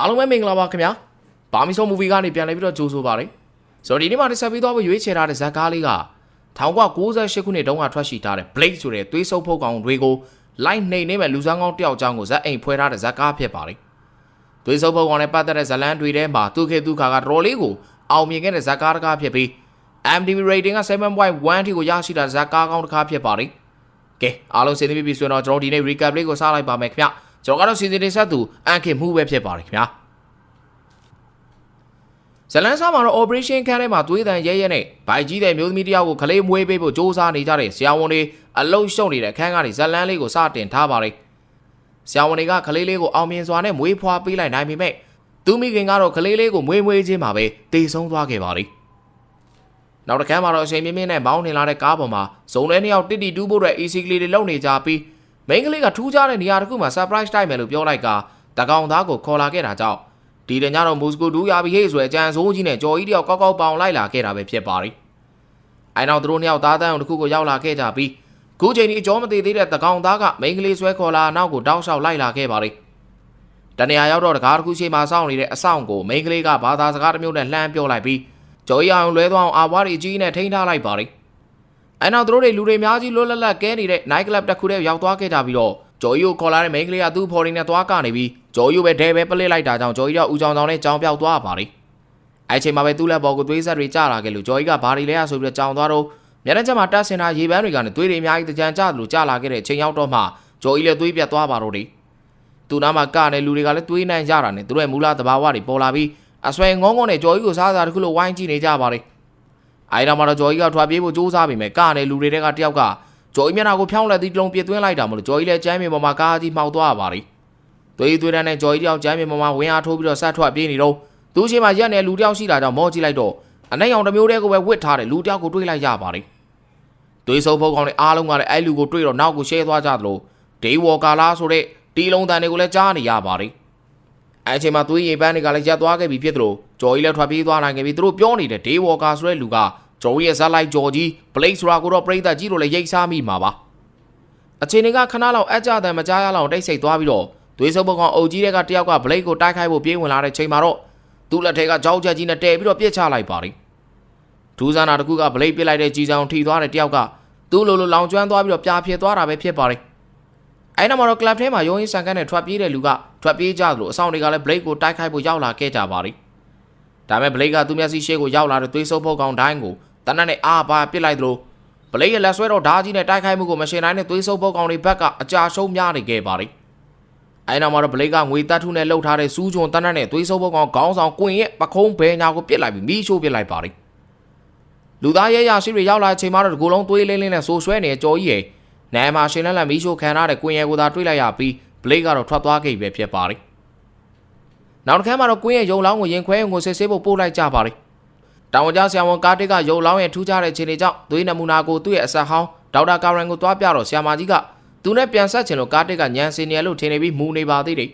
အားလုံးပဲမင်္ဂလာပါခင်ဗျာဘာမီဆိုမူဗီကနေပြန်လည်ပြီးတော့ကြိုးဆိုပါရယ်ဆိုတော့ဒီနေ့မှာတစ်ဆက်ပြီးတော့ရွေးချယ်ထားတဲ့ဇာတ်ကားလေးက1998ခုနှစ်တုန်းကထွက်ရှိထားတဲ့ Blake ဆိုတဲ့သွေးဆုပ်ဖုတ်ကောင်တွေကိုလိုက်နှိမ်နေမဲ့လူစမ်းကောင်းတယောက်အကြောင်းကိုဇက်အိမ်ဖွဲထားတဲ့ဇာတ်ကားဖြစ်ပါတယ်သွေးဆုပ်ဖုတ်ကောင်နဲ့ပတ်သက်တဲ့ဇလန်တွေထဲမှာသူခေသူခါကတော်တော်လေးကိုအောင်မြင်ခဲ့တဲ့ဇာတ်ကားတစ်ကားဖြစ်ပြီး MDB rating က7.1ထိကိုရရှိတာဇာတ်ကားကောင်းတစ်ကားဖြစ်ပါတယ်ကဲအားလုံးစင်သင့်ပြီဆိုတော့ကျွန်တော်ဒီနေ့ recap လေးကိုစလိုက်ပါမယ်ခင်ဗျ ကျွန်တော်ကတော့စီစဉ်တင်ဆက်သူအန်ခင်မှုပဲဖြစ်ပါတယ်ခင်ဗျာဇလန်ဆာမှာတော့ operation ခန်းထဲမှာသွေးတန်ရဲရဲနဲ့ဗိုက်ကြီးတဲ့မျိုးသမီးတယောက်ကိုခလေးမွေးပေးဖို့စ조사နေကြတဲ့ဆရာဝန်တွေအလုရှုံနေတဲ့ခန်းကနေဇလန်လေးကိုစတင်ထားပါတယ်ဆရာဝန်တွေကခလေးလေးကိုအောင်မြင်စွာနဲ့မွေးဖွားပေးလိုက်နိုင်ပေမဲ့သူမိခင်ကတော့ခလေးလေးကိုမွေးမွေးချင်းမှာပဲတည်ဆုံးသွားခဲ့ပါတယ်နောက်တစ်ခါမှာတော့အချိန်မြင့်မြင့်နဲ့မောင်းနေလာတဲ့ကားပေါ်မှာဇုံထဲနှစ်ယောက်တစ်တီတူးဖို့အတွက် EC ကလေးတွေလုံနေကြပြီး မိန်းကလေးကထူးခြားတဲ့နေရာတစ်ခုမှာ surprise တိုက်မယ်လို့ပြောလိုက်ကတကောင်သားကိုခေါ်လာခဲ့တာကြောင့်ဒီတညတော့မိုစကိုဒူးရပြီဟေ့ဆိုတဲ့အကြံဆိုးကြီးနဲ့ကြော်ကြီးတယောက်ကောက်ကောက်ပေါင်လိုက်လာခဲ့တာပဲဖြစ်ပါတယ်။အဲနောက်သူတို့နှစ်ယောက်သားတန်းအောင်တစ်ခုကိုရောက်လာခဲ့ကြပြီးခုချိန်ဒီအကျော်မသေးသေးတဲ့တကောင်သားကမိန်းကလေးဆွဲခေါ်လာနောက်ကိုတောက်လျှောက်လိုက်လာခဲ့ပါတယ်။တနေရာရောက်တော့တကားတစ်ခုရှိမှစောင့်နေတဲ့အဆောင်ကိုမိန်းကလေးကဘာသာစကားတစ်မျိုးနဲ့လှမ်းပြောလိုက်ပြီးကြော်ကြီးအောင်လွဲသွားအောင်အာဝါရီကြီးနဲ့ထိန်းထားလိုက်ပါတယ်။ အဲနောက်သူတို့တွေလူတွေအများကြီးလွတ်လပ်လပ်ကဲနေတဲ့ night club တစ်ခုထဲရောက်သွားခဲ့ကြပြီးတော့ဂျော်ကြီးကိုခေါ်လာတဲ့မိန်းကလေးကသူ့ဖော်ရင်းနဲ့သွားကနေပြီးဂျော်ကြီးကိုပဲဒဲပဲပလစ်လိုက်တာကြောင့်ဂျော်ကြီးတော့ဦးချောင်ချောင်နဲ့ကြောင်ပြောက်သွားပါလိအဲအချိန်မှာပဲသူ့လက်ပေါ်ကိုသွေးဆက်တွေကျလာခဲ့လို့ဂျော်ကြီးကဘာတွေလဲရဆိုပြီးတော့ကြောင်သွားတော့မျက်နှာချက်မှာတက်ဆင်တာရေပန်းတွေကနေသွေးတွေအများကြီးတကြံကျလို့ကျလာခဲ့တဲ့အချိန်ရောက်တော့မှဂျော်ကြီးလည်းသွေးပြတ်သွားပါတော့တယ်သူ့နားမှာကနေလူတွေကလည်းသွေးနိုင်ကြတာနဲ့သူတို့ရဲ့မူလသဘာဝတွေပေါ်လာပြီးအဆွဲငုံငုံနဲ့ဂျော်ကြီးကိုစားစားတခုလိုဝိုင်းကြည့်နေကြပါတယ် အဲဒါမှတော့ဂျော်ကြီးကထွာပြေးဖို့ကြိုးစားပေမဲ့ကနေလူတွေတဲကတယောက်ကဂျော်ကြီးမျက်နှာကိုဖြောင်းလက်သီးတစ်လုံးပြစ်သွင်းလိုက်တာမလို့ဂျော်ကြီးလည်းကျမ်းမြေပေါ်မှာကားကြီးမှောက်သွားပါပြီသွေးသွေးတန်းနဲ့ဂျော်ကြီးတယောက်ကျမ်းမြေပေါ်မှာဝင်းအားထိုးပြီးတော့ဆက်ထွက်ပြေးနေတော့သူ့ရှိမှရက်နေလူတယောက်ရှိလာကြောင့်မောကြည့်လိုက်တော့အနိုင်အောင်တစ်မျိုးတည်းကိုပဲဝစ်ထားတဲ့လူတယောက်ကိုတွေးလိုက်ရပါတယ်သွေးစုပ်ဖုတ်ကောင်နဲ့အားလုံးကလည်းအဲ့လူကိုတွေးတော့နောက်ကိုရှဲသွားကြသလိုဒေးဝေါ်ကာလာဆိုတဲ့တီလုံးတန်တွေကိုလည်းကြားနေရပါတယ်အဲ့အချိန်မှာသွေးရည်ပန်းတွေကလည်းရက်သွားခဲ့ပြီဖြစ်သလိုဂျော်ကြီးလည်းထွက်ပြေးသွားနိုင်ခဲ့ပြီသူတို့ပြောနေတဲ့ဒေးဝေါ်ကာဆိုတဲ့လူက ဂျော်ရဲ့ဇက်လိုက်ဂျော်ကြီးဘလိတ်ဆိုတာကိုတော့ပြိဿကြီးတို့လည်းရိတ်စားမိမှာပါအချိန်တွေကခဏလောက်အကြအတန်မကြားရလောက်တိတ်ဆိတ်သွားပြီးတော့သွေးစုပ်ပုတ်ကောင်အုပ်ကြီးတွေကတယောက်ကဘလိတ်ကိုတိုက်ခိုက်ဖို့ပြေးဝင်လာတဲ့ချိန်မှာတော့သူ့လက်ထဲကကြောက်ချက်ကြီးနဲ့တဲပြီးတော့ပြစ်ချလိုက်ပါလိဒူးဆာနာတကူကဘလိတ်ပစ်လိုက်တဲ့ကြီးဆောင်ထိသွားတဲ့တယောက်ကသူ့လိုလိုလောင်ကျွမ်းသွားပြီးတော့ပြာဖြစ်သွားတာပဲဖြစ်ပါလိအဲ့နောက်မှာတော့ကလပ်ထဲမှာရုံးရင်းဆန်ကန်းနဲ့ထွက်ပြေးတဲ့လူကထွက်ပြေးကြသလိုအဆောင်တွေကလည်းဘလိတ်ကိုတိုက်ခိုက်ဖို့ရောက်လာခဲ့ကြပါလိဒါပေမဲ့ဘလိတ်ကသူ့မျက်စိရှေ့ကိုရောက်လာတဲ့သွေးစုပ်ပုတ်ကောင်တိုင်းကို တနက်နဲ့အာပါပစ်လိုက်သလိုဘလိတ်ရဲ့လက်ဆွဲတော်ဓာကြီးနဲ့တိုက်ခိုက်မှုကိုမရှင်နိုင်တဲ့သွေးဆုပ်ပုတ်ကောင်တွေဘက်ကအကြာရှုံးများနေခဲ့ပါလိအဲနောက်မှာတော့ဘလိတ်ကငွေတက်ထုနဲ့လှုပ်ထားတဲ့စူးချွန်တနက်နဲ့သွေးဆုပ်ပုတ်ကောင်ခေါင်းဆောင်ကွင်ရဲ့ပခုံးဘဲညာကိုပစ်လိုက်ပြီးမီးရှို့ပစ်လိုက်ပါလိလူသားရဲရရှိတွေရောက်လာချိန်မှာတော့ဒီကိုယ်လုံးသွေးလင်းလင်းနဲ့ဆိုးဆွဲနေတဲ့ကြော်ကြီးရဲ့နိုင်မှာရှင်လက်လက်မီးရှို့ခံရတဲ့ကွင်ရဲ့ကိုသာတွေးလိုက်ရပြီးဘလိတ်ကတော့ထွက်သွားခဲ့ပြီဖြစ်ပါလိနောက်တစ်ခါမှာတော့ကွင်းရဲ့ယုံလောင်းကိုရင်ခွဲရုံကိုစစ်ဆေးဖို့ပို့လိုက်ကြပါလိ တောင်ဝကြားဆရာဝန်ကားတစ်ကရုံလောင်းရဲ့ထူးခြားတဲ့ခြေနေကြောင့်သွေးနမူနာကိုသူ့ရဲ့အဆက်ဟောင်းဒေါက်တာကာရန်ကိုသွားပြတော့ဆရာမကြီးကသူနဲ့ပြန်ဆက်ချင်လို့ကားတစ်ကညံစင်နေရလို့ထင်နေပြီးမူနေပါသေးတယ်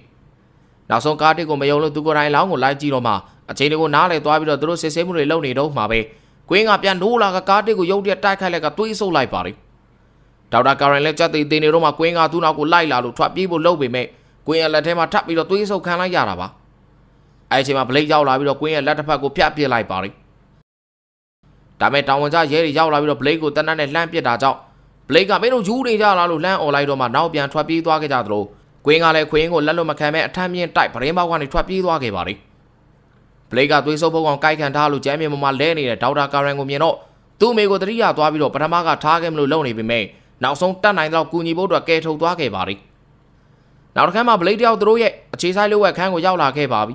နောက်ဆုံးကားတစ်ကိုမယုံလို့သူကိုယ်တိုင်လောင်းကိုလိုက်ကြည့်တော့မှအချိန်တွေကိုနားလေသွားပြီးတော့သူတို့စစ်ဆေးမှုတွေလုပ်နေတော့မှပဲကွင်းကပြန်ထိုးလာကကားတစ်ကိုရုတ်တရက်တိုက်ခိုက်လိုက်ကသွေးဆုပ်လိုက်ပါလိဒေါက်တာကာရန်လည်းကြက်သိသေးနေတော့မှကွင်းကသူ့နောက်ကိုလိုက်လာလို့ထွက်ပြေးဖို့လုပ်ပေမဲ့ကွင်းရဲ့လက်ထဲမှာထပ်ပြီးတော့သွေးဆုပ်ခံလိုက်ရတာပါအဲအချိန်မှာဘလိတ်ရောက်လာပြီးတော့ကွင်းရဲ့လက်တစ်ဖက်ကိုဖြတ်ပစ်လိုက်ပါလိ ဒါမဲ့တောင်ဝန်ကျရဲတွေရောက်လာပြီးတော့ဘလိတ်ကိုတနတ်နဲ့လှမ်းပစ်တာကြောင့်ဘလိတ်ကမင်းတို့ယူနေကြလားလို့လှမ်းអော်လိုက်တော့မှနောက်ပြန်ထွက်ပြေးသွားခဲ့ကြသလိုကွင်းကလည်းခွင်းကိုလက်လွတ်မခံမဲ့အထမ်းမြင့်တိုက်ဗရင်ပေါက်ကနေထွက်ပြေးသွားခဲ့ပါလိဘလိတ်ကသွေးဆုပ်ဖုတ်ကောင်ကိုက်ခံထားလို့ကျမ်းမြေပေါ်မှာလဲနေတဲ့ဒေါက်တာကာရန်ကိုမြင်တော့သူ့အမေကိုတတိယသွားပြီးတော့ပထမကထားခဲ့မလို့လုပ်နေပေမဲ့နောက်ဆုံးတတ်နိုင်တော့ကူညီဖို့အတွက်ကဲထုတ်သွားခဲ့ပါလိနောက်တစ်ခါမှဘလိတ်တယောက်သူတို့ရဲ့အခြေဆိုင်လိုဝက်ခန်းကိုရောက်လာခဲ့ပါပြီ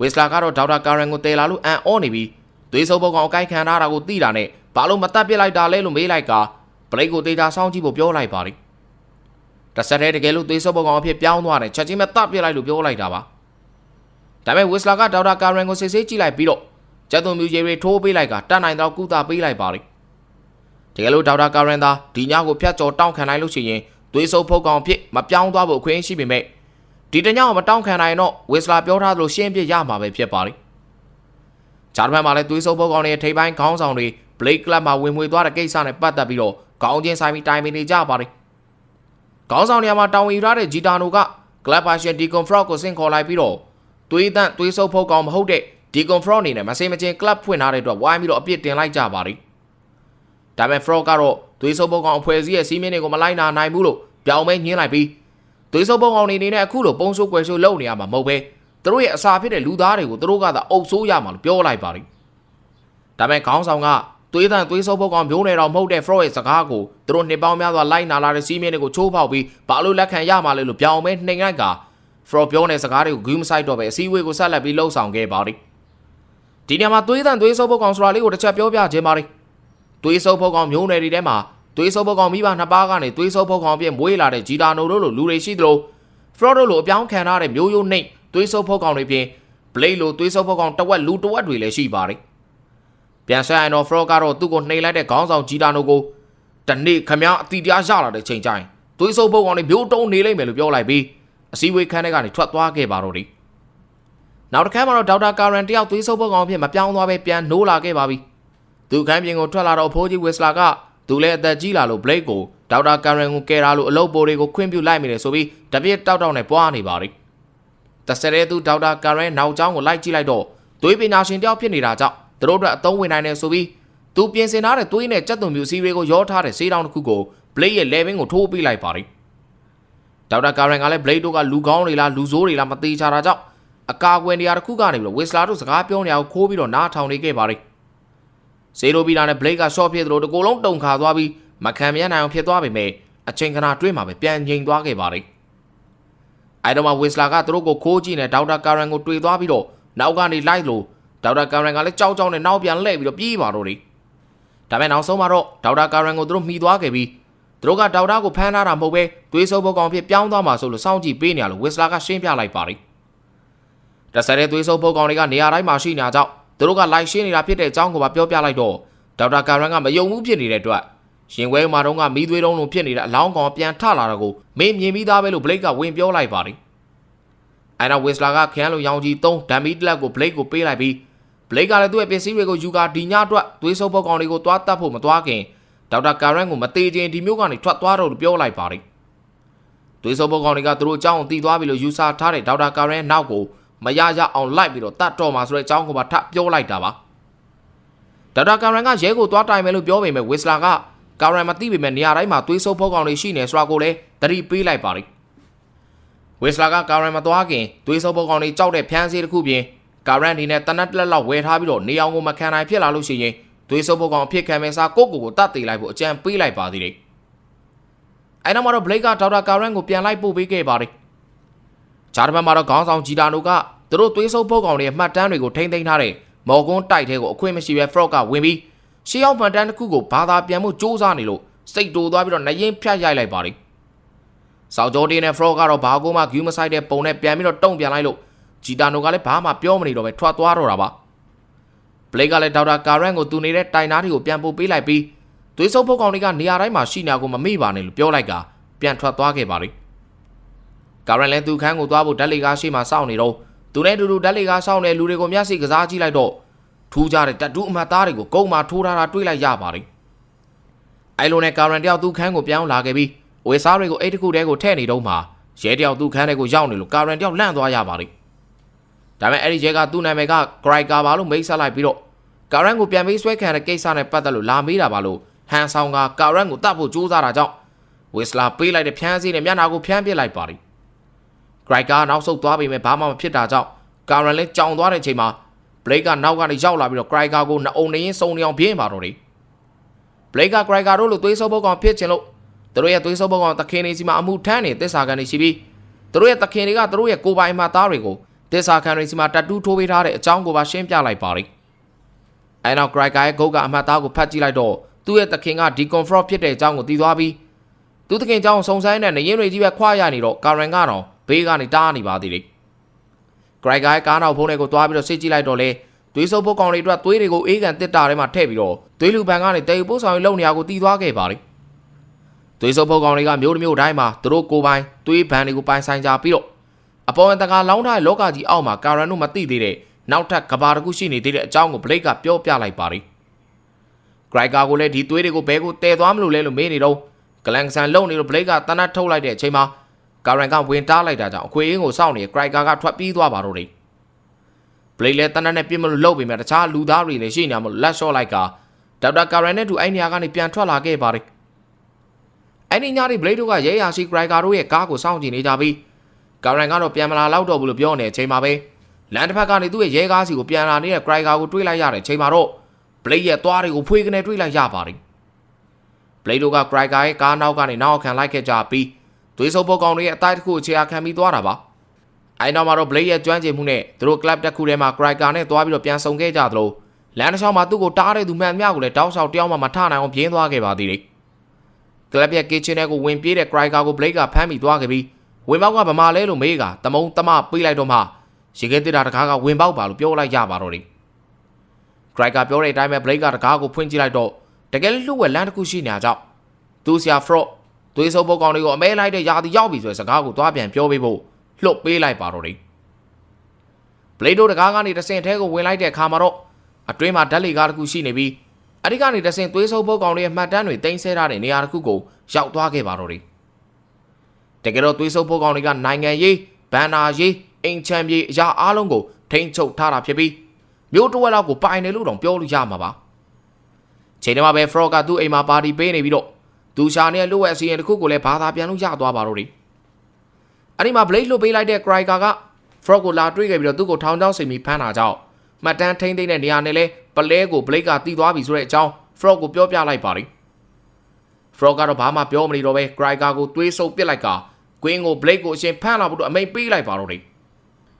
ဝစ်စလာကတော့ဒေါက်တာကာရန်ကိုတဲလာလို့အန်အောနေပြီး သွေးဆုပ်ပုတ်ကောင်အကိုက်ခံထားတာကိုသိတာနဲ့ဘာလို့မတတ်ပြစ်လိုက်တာလဲလို့မေးလိုက်ကဘလိတ်ကိုတေချာဆောင်းကြည့်ဖို့ပြောလိုက်ပါလိတဆက်တည်းတကယ်လို့သွေးဆုပ်ပုတ်ကောင်အဖြစ်ပြောင်းသွားတယ်ချက်ချင်းပဲတတ်ပြစ်လိုက်လို့ပြောလိုက်တာပါဒါပေမဲ့ဝစ်စလာကဒေါက်တာကာရန်ကိုစစ်ဆေးကြည့်လိုက်ပြီးတော့ကျက်သွန်မြူဂျေရီထိုးပေးလိုက်ကတတ်နိုင်တော့ကုသပေးလိုက်ပါလိတကယ်လို့ဒေါက်တာကာရန်သာဒီညကိုဖျက်ကျော်တောင်းခံလိုက်လို့ရှိရင်သွေးဆုပ်ဖုတ်ကောင်ဖြစ်မပြောင်းသွားဖို့အခွင့်အရေးရှိပေမဲ့ဒီတညောင်မတောင်းခံနိုင်တော့ဝစ်စလာပြောထားသလိုရှင်းပြရမှာပဲဖြစ်ပါလိ ဂျာမန်မှာလည်းသွေးဆုပ်ပုတ်ကောင်တွေထိပ်ပိုင်းခေါင်းဆောင်တွေ Blake Club မှာဝင်မွေသွားတဲ့ကိစ္စနဲ့ပတ်သက်ပြီးတော့ခေါင်းချင်းဆိုင်ပြီးတိုင်ပင်နေကြပါတယ်ခေါင်းဆောင်နေရာမှာတောင်းဝင်ယူထားတဲ့ဂျီတာနိုက Club Passion Deacon Frog ကိုဆင့်ခေါ်လိုက်ပြီးတော့သွေးတန့်သွေးဆုပ်ဖို့ကောင်မဟုတ်တဲ့ Deacon Frog အနေနဲ့မစင်မချင်း club ဖွင့်ထားတဲ့အတွက်ဝိုင်းပြီးတော့အပြစ်တင်လိုက်ကြပါလိဒါပေမဲ့ Frog ကတော့သွေးဆုပ်ဖို့ကောင်အဖွဲ့အစည်းရဲ့စီးမင်းတွေကိုမလိုက်နာနိုင်ဘူးလို့ပြောင်းမဲညင်းလိုက်ပြီးသွေးဆုပ်ဖို့ကောင်အနေနဲ့အခုလိုပုံစိုးကွယ်ဆိုးလုပ်နေရမှာမဟုတ်ပဲ သူတို့ရဲ့အစာဖြစ်တဲ့လူသားတွေကိုသူတို့ကသာအုပ်ဆိုးရမှာလို့ပြောလိုက်ပါလိဒါပေမဲ့ခေါင်းဆောင်ကသွေးတန့်သွေးဆုပ်ဖို့ကောင်မျိုးနယ်တော်မဟုတ်တဲ့ Frog ရဲ့စကားကိုသူတို့နှစ်ပေါင်းများစွာလိုက်နာလာတဲ့စီးမင်းတွေကိုချိုးဖောက်ပြီးဘာလို့လက်ခံရမှာလဲလို့ပြောင်းမဲနှိမ်လိုက်က Frog ပြောတဲ့စကားတွေကိုဂူးမဆိုင်တော့ပဲအစည်းအဝေးကိုဆက်လက်ပြီးလှုပ်ဆောင်ခဲ့ပါလိဒီနေရာမှာသွေးတန့်သွေးဆုပ်ဖို့ကောင်ဆိုတာလေးကိုတစ်ချက်ပြောပြခြင်းပါလိသွေးဆုပ်ဖို့ကောင်မျိုးနယ်တွေထဲမှာသွေးဆုပ်ဖို့ကောင်မိဘနှစ်ပါးကနေသွေးဆုပ်ဖို့ကောင်ပြည့်မွေးလာတဲ့ဂျီတာနိုတို့လိုလူတွေရှိသလို Frog တို့လိုအပြောင်းခံထားတဲ့မျိုးရိုးနှိပ် သွေးဆုပ်ဖို့ကောင်တွေပြင် Blade လိုသွေးဆုပ်ဖို့ကောင်တဝက်လူတဝက်တွေလည်းရှိပါလိပြန်ဆက်ရင်တော့ Frog ကတော့သူ့ကိုနှိမ်လိုက်တဲ့ခေါင်းဆောင်ဂျီတာနိုကိုတနေ့ခမ ्या အတီတရားရလာတဲ့ချိန်ကျရင်သွေးဆုပ်ဖို့ကောင်တွေမျိုးတုံးနေလိမ့်မယ်လို့ပြောလိုက်ပြီးအစည်းအဝေးခန်းထဲကနေထွက်သွားခဲ့ပါတော့တယ်နောက်တစ်ခါမှတော့ဒေါက်တာကာရန်တယောက်သွေးဆုပ်ဖို့ကောင်အဖြစ်မပြောင်းသွားပဲပြန်နိုးလာခဲ့ပါပြီသူခန်းပြင်ကိုထွက်လာတော့အဖိုးကြီးဝစ်စလာကသူလည်းအသက်ကြီးလာလို့ Blade ကိုဒေါက်တာကာရန်ကိုကယ်တာလို့အလုပ်ပိုတွေကိုခွင့်ပြုလိုက်မိတယ်ဆိုပြီးတပြည့်တောက်တောက်နဲ့ပွားနေပါလိ တဆယ်ရဲသူဒေါက်တာကာရန်နောက်ကျောင်းကိုလိုက်ကြည့်လိုက်တော့သွေးပညာရှင်တယောက်ဖြစ်နေတာကြောင့်သူတို့အတွက်အသုံးဝင်နိုင်တယ်ဆိုပြီးသူပြင်ဆင်ထားတဲ့သွေးနဲ့ကြက်သွန်မျိုးစီးတွေကိုရောထားတဲ့ဆေးတောင်းတစ်ခုကို Blade ရဲ့ level ကိုထိုးပေးလိုက်ပါလိဒေါက်တာကာရန်ကလည်း Blade တို့ကလူကောင်းတွေလားလူဆိုးတွေလားမသေးချာတာကြောင့်အကာအကွယ်နေရာတစ်ခုကနေပြီးတော့ဝစ်စလာတို့စကားပြောနေအောင်ခိုးပြီးတော့နားထောင်နေခဲ့ပါလိစေရိုဘီလာနဲ့ Blade က short ဖြစ်သလိုတကူလုံးတုံခါသွားပြီးမခံမရနိုင်အောင်ဖြစ်သွားပေမဲ့အချိန်ခဏတွင်းမှာပဲပြန်ငြိမ်သွားခဲ့ပါလိ အဲတော့မှဝစ်စလာကသူတို့ကိုခိုးကြည့်နေဒေါက်တာကာရန်ကိုတွေ့သွားပြီးတော့နောက်ကနေလိုက်လို့ဒေါက်တာကာရန်ကလည်းကြောက်ကြောက်နဲ့နောက်ပြန်လှည့်ပြီးတော့ပြေးပါတော့တယ်ဒါပေမဲ့နောက်ဆုံးမှာတော့ဒေါက်တာကာရန်ကိုသူတို့မှီသွားခဲ့ပြီးသူတို့ကဒေါက်တာကိုဖမ်းထားတာမဟုတ်ပဲသွေးဆုပ်ဖို့ကောင်ဖြစ်ပြောင်းသွားမှာဆိုလို့စောင့်ကြည့်ပေးနေရလို့ဝစ်စလာကရှင်းပြလိုက်ပါလိတဆယ်တဲ့သွေးဆုပ်ဖို့ကောင်တွေကနေရာတိုင်းမှာရှိနေတာကြောင့်သူတို့ကလိုက်ရှင်းနေတာဖြစ်တဲ့အကြောင်းကိုပါပြောပြလိုက်တော့ဒေါက်တာကာရန်ကမယုံမှုဖြစ်နေတဲ့အတွက် ရှင်ဝဲမာတော့ကမီးသွေးတုံးလုံးဖြစ်နေတဲ့အလောင်းကောင်ပြန်ထလာတာကိုမင်းမြင်ပြီးသားပဲလို့ဘလိတ်ကဝင်ပြောလိုက်ပါတယ်အဲနောက်ဝစ်စလာကခရမ်းလိုရောင်ကြီး3ဒမ်မီတလက်ကိုဘလိတ်ကိုပေးလိုက်ပြီးဘလိတ်ကလည်းသူ့ရဲ့ပစ္စည်းတွေကိုယူကာဒီညအတွက်သွေးဆုပ်ဖို့ကောင်တွေကိုသွားတတ်ဖို့မသွားခင်ဒေါက်တာကာရန်ကိုမသေးခြင်းဒီမျိုးကနေထွက်သွားတော့လို့ပြောလိုက်ပါတယ်သွေးဆုပ်ဖို့ကောင်တွေကသူတို့အကြောင်းကိုတီးသွားပြီလို့ယူဆထားတဲ့ဒေါက်တာကာရန်နောက်ကိုမရရအောင်လိုက်ပြီးတော့တတ်တော်မှာဆိုတဲ့အကြောင်းကိုပါထပ်ပြောလိုက်တာပါဒေါက်တာကာရန်ကရဲကိုသွားတိုင်မယ်လို့ပြောပေမဲ့ဝစ်စလာက ကာရန်မသိပေမဲ့နေရာတိုင်းမှာသွေးဆုပ်ဖို့ကောင်တွေရှိနေဆိုတာကိုလည်းသတိပေးလိုက်ပါတယ်ဝစ်စလာကကာရန်မသွားခင်သွေးဆုပ်ဖို့ကောင်တွေကြောက်တဲ့ဖျန်းစည်းတစ်ခုပြင်ကာရန်ဒီနဲ့တနတ်လက်လောက်ဝယ်ထားပြီးတော့နေအောင်ကိုမခံနိုင်ဖြစ်လာလို့ရှိရင်သွေးဆုပ်ဖို့ကောင်အဖြစ်ခံမဲ့စားကိုကိုကိုတတ်သေးလိုက်ဖို့အကြံပေးလိုက်ပါသေးတယ်အဲနောက်မှာတော့ဘလိတ်ကဒေါက်တာကာရန်ကိုပြန်လိုက်ပို့ပေးခဲ့ပါတယ်ဂျာတပတ်မှာတော့ခေါင်းဆောင်ဂျီတာနိုကသူတို့သွေးဆုပ်ဖို့ကောင်တွေရဲ့မှတ်တမ်းတွေကိုထိမ့်သိမ်းထားတဲ့မော်ကွန်းတိုက်ထဲကိုအခွင့်မရှိပဲ Frog ကဝင်ပြီး ရှေးရောက်မှန်တမ်းတစ်ခုကိုဘာသာပြန်မှုစ조사နေလို့စိတ်တိုသွားပြီးတော့နှရင်ဖြတ်ရိုက်လိုက်ပါလိမ့်။ဆောက်ဂျော်ဒီနဲ့ Frog ကတော့ဘာကိုမှဂူးမဆိုင်တဲ့ပုံနဲ့ပြန်ပြီးတော့တုံ့ပြန်လိုက်လို့ဂျီတာနိုကလည်းဘာမှပြောမနေတော့ပဲထွက်သွားတော့တာပါ။ဘလိတ်ကလည်းဒေါက်တာကာရန်ကိုသူနေတဲ့တိုင်နားတွေကိုပြန်ပို့ပေးလိုက်ပြီးသွေးဆုပ်ဖို့ကောင်တွေကနေရာတိုင်းမှာရှိနေကိုမမေ့ပါနဲ့လို့ပြောလိုက်ကပြန်ထွက်သွားခဲ့ပါလိမ့်။ကာရန်လည်းသူခန်းကိုသွားဖို့ဓာတ်လေကားရှိမှစောင့်နေတော့သူနဲ့တူတူဓာတ်လေကားစောင့်နေလူတွေကိုမျက်စိကစားကြည့်လိုက်တော့ ထူးကြတဲ့တတူးအမှတ်သားတွေကိုကုန်းမှာထိုးထားတာတွေ့လိုက်ရပါတယ်။အဲလိုနဲ့ကာရန်တယောက်သူ့ခန်းကိုပြောင်းလာခဲ့ပြီးဝေစားတွေကိုအိတ်တစ်ခုတည်းကိုထည့်နေတော့မှရဲတယောက်သူ့ခန်းထဲကိုရောက်နေလို့ကာရန်တယောက်လန့်သွားရပါတယ်။ဒါပေမဲ့အဲ့ဒီရဲကသူ့နာမည်ကဂရိုက်ကာပါလို့မိတ်ဆက်လိုက်ပြီးတော့ကာရန်ကိုပြန်ပြီးဆွဲခံတဲ့ကိစ္စနဲ့ပတ်သက်လို့လာမေးတာပါလို့ဟန်ဆောင်ကကာရန်ကိုတတ်ဖို့ကြိုးစားတာကြောင့်ဝစ်စလာပေးလိုက်တဲ့ဖျန်းစည်းနဲ့မျက်နှာကိုဖျန်းပစ်လိုက်ပါတယ်။ဂရိုက်ကာနောက်ဆုတ်သွားပြီမဲ့ဘာမှမဖြစ်တာကြောင့်ကာရန်လည်းကြောင်သွားတဲ့အချိန်မှာ ဘလိတ်ကနောက်ကနေရောက်လာပြီးတော့ Criker ကိုနှအုံနေရင်စုံနေအောင်ပြင်းပါတော့တယ်ဘလိတ်က Criker တို့လိုသွေးဆုပ်ပုတ်ကောင်ဖြစ်ချင်လို့သူတို့ရဲ့သွေးဆုပ်ပုတ်ကောင်တခင်နေစီမှာအမှုထမ်းနေတစ္ဆာခံနေရှိပြီးသူတို့ရဲ့တခင်တွေကသူတို့ရဲ့ကိုပိုင်မှသားတွေကိုတစ္ဆာခံနေစီမှာတတ်တူးထိုးပေးထားတဲ့အကြောင်းကိုပါရှင်းပြလိုက်ပါလိမ့်အဲနောက် Criker ရဲ့ဂုတ်ကအမှတ်သားကိုဖတ်ကြည့်လိုက်တော့သူ့ရဲ့တခင်က Deconfrog ဖြစ်တဲ့အကြောင်းကိုသိသွားပြီးသူတခင်အကြောင်းစုံစမ်းတဲ့နေရင်တွေကြီးပဲခွာရနေတော့ Karen ကတော့ဘေးကနေတားနေပါသေးတယ် ဂရိုက်ဂိုင်ကားနောက်ဖုန်းတွေကိုသွားပြီးတော့စစ်ကြည့်လိုက်တော့လေသွေးဆုပ်ဖို့ကောင်တွေအတွက်သွေးတွေကိုအေးကန်တစ်တာထဲမှာထည့်ပြီးတော့သွေးလူပန်ကနေတေပိုးဆောင်ရေးလုပ်နေရကိုတီးသွားခဲ့ပါလိသွေးဆုပ်ဖို့ကောင်တွေကမျိုးတစ်မျိုးတိုင်းမှာသူတို့ကိုပိုင်သွေးဘန်တွေကိုပိုင်ဆိုင်ကြပြီးတော့အပေါ်တကာလောင်းထားတဲ့လောကကြီးအောက်မှာကာရန်တို့မသိသေးတဲ့နောက်ထပ်ကဘာတစ်ခုရှိနေသေးတဲ့အကြောင်းကိုဘလိတ်ကပြောပြလိုက်ပါလိဂရိုက်ကာကိုလည်းဒီသွေးတွေကိုဘဲကိုတည်သွားမလို့လဲလို့မေးနေတော့ဂလန်ဆန်လုံနေလို့ဘလိတ်ကတနတ်ထုတ်လိုက်တဲ့အချိန်မှာ ကာရန်ကဝင်တားလိုက်တာကြောင့်အခွေအင်းကိုစောင့်နေတဲ့ဂရိုက်ကာကထွက်ပြေးသွားပါတော့တယ်ဘလိတ်လည်းတနက်နဲ့ပြစ်မလို့လှုပ်ပေမဲ့တခြားလူသားတွေလည်းရှိနေမှာလို့လက်လျှော့လိုက်ကဒေါက်တာကာရန်နဲ့တူအဲ့နေရာကနေပြန်ထွက်လာခဲ့ပါတယ်အဲ့ဒီညနေဘလိတ်တို့ကရဲယာရှိဂရိုက်ကာတို့ရဲ့ကားကိုစောင့်ကြည့်နေကြပြီးကာရန်ကတော့ပြန်မလာတော့ဘူးလို့ပြောနေတဲ့အချိန်မှာပဲလန်တစ်ဖက်ကနေသူ့ရဲ့ရဲကားစီကိုပြန်လာနေတဲ့ဂရိုက်ကာကိုတွေးလိုက်ရတဲ့အချိန်မှာတော့ဘလိတ်ရဲ့သွားတွေကိုဖွေးကနေတွေးလိုက်ရပါတယ်ဘလိတ်တို့ကဂရိုက်ကာရဲ့ကားနောက်ကနေနောက်ခံလိုက်ခဲ့ကြပြီး သွေးစုပ်ပုတ်ကောင်တွေရဲ့အတိုက်တစ်ခုအခြေခံပြီးသွားတာပါအဲနောက်မှာတော့ Blade ရဲ့ကျွမ်းကျင်မှုနဲ့သူတို့ club တစ်ခုထဲမှာ Striker နဲ့သွားပြီးတော့ပြန်ဆုံခဲ့ကြသလိုလမ်းတစ်လျှောက်မှာသူ့ကိုတားတဲ့သူမှန်များကိုလည်းတောက်လျှောက်တယောက်မှမထနိုင်အောင်ပြင်းသွားခဲ့ပါသေးတယ်။ club ရဲ့ kitchen ထဲကိုဝင်ပြေးတဲ့ Striker ကို Blade ကဖမ်းမိသွားခဲ့ပြီးဝင်ပေါက်ကဗမာလဲလို့မေးကတမုံတမပေးလိုက်တော့မှရေခဲတစ်တာတကားကဝင်ပေါက်ပါလို့ပြောလိုက်ရပါတော့တယ်။ Striker ပြောတဲ့အတိုင်းပဲ Blade ကတကားကိုဖွင့်ကြည့်လိုက်တော့တကယ်လို့ဝက်လမ်းတစ်ခုရှိနေတာကြောင့်သူဆရာ Frog သွေးစုပ်ပုတ်ကောင်တွေကိုအမဲလိုက်တဲ့ယာတီရောက်ပြီဆိုတဲ့စကားကိုသွားပြန်ပြောပေးဖို့လှုပ်ပေးလိုက်ပါတော့တယ်ဘလေဒိုတကားကနေတဆင်ထဲကိုဝင်လိုက်တဲ့အခါမှာတော့အတွင်းမှာဓာတ်လေကားတစ်ခုရှိနေပြီးအဒီကနေတဆင်သွေးစုပ်ပုတ်ကောင်တွေရဲ့မှတ်တမ်းတွေတင်ဆက်ထားတဲ့နေရာတစ်ခုကိုရောက်သွားခဲ့ပါတော့တယ်တကယ်တော့သွေးစုပ်ပုတ်ကောင်တွေကနိုင်ငံရေးဘန်နာရေးအိမ်ချမ်းပြေးအရာအားလုံးကိုထိန်းချုပ်ထားတာဖြစ်ပြီးမျိုးတဝက်လောက်ကိုပိုင်တယ်လို့တောင်ပြောလို့ရမှာပါချိန်တည်းမှာပဲ Frog ကသူ့အိမ်မှာပါတီပေးနေပြီးတော့ သူရှာနဲ့လှုပ်ဝက်အစီရင်တစ်ခုကိုလည်းဘာသာပြန်လို့ရသွားပါတော့တယ်အဲ့ဒီမှာ Blade လှုပ်ပေးလိုက်တဲ့ Kryger က Frog ကိုလာတွေးခဲ့ပြီးတော့သူ့ကိုထောင်ချောင်းစိမ်ပြီးဖမ်းတာကြောင့်မှတ်တမ်းထိမ့်သိမ့်တဲ့နေရာနဲ့လဲပလဲကို Blade ကတီးသွားပြီဆိုတဲ့အကြောင်း Frog ကိုပြောပြလိုက်ပါတယ် Frog ကတော့ဘာမှပြောမနေတော့ပဲ Kryger ကိုတွေးဆုပ်ပစ်လိုက်က Queen ကို Blade ကိုအရှင်ဖမ်းလာဖို့တော့အမိန်ပေးလိုက်ပါတော့တယ်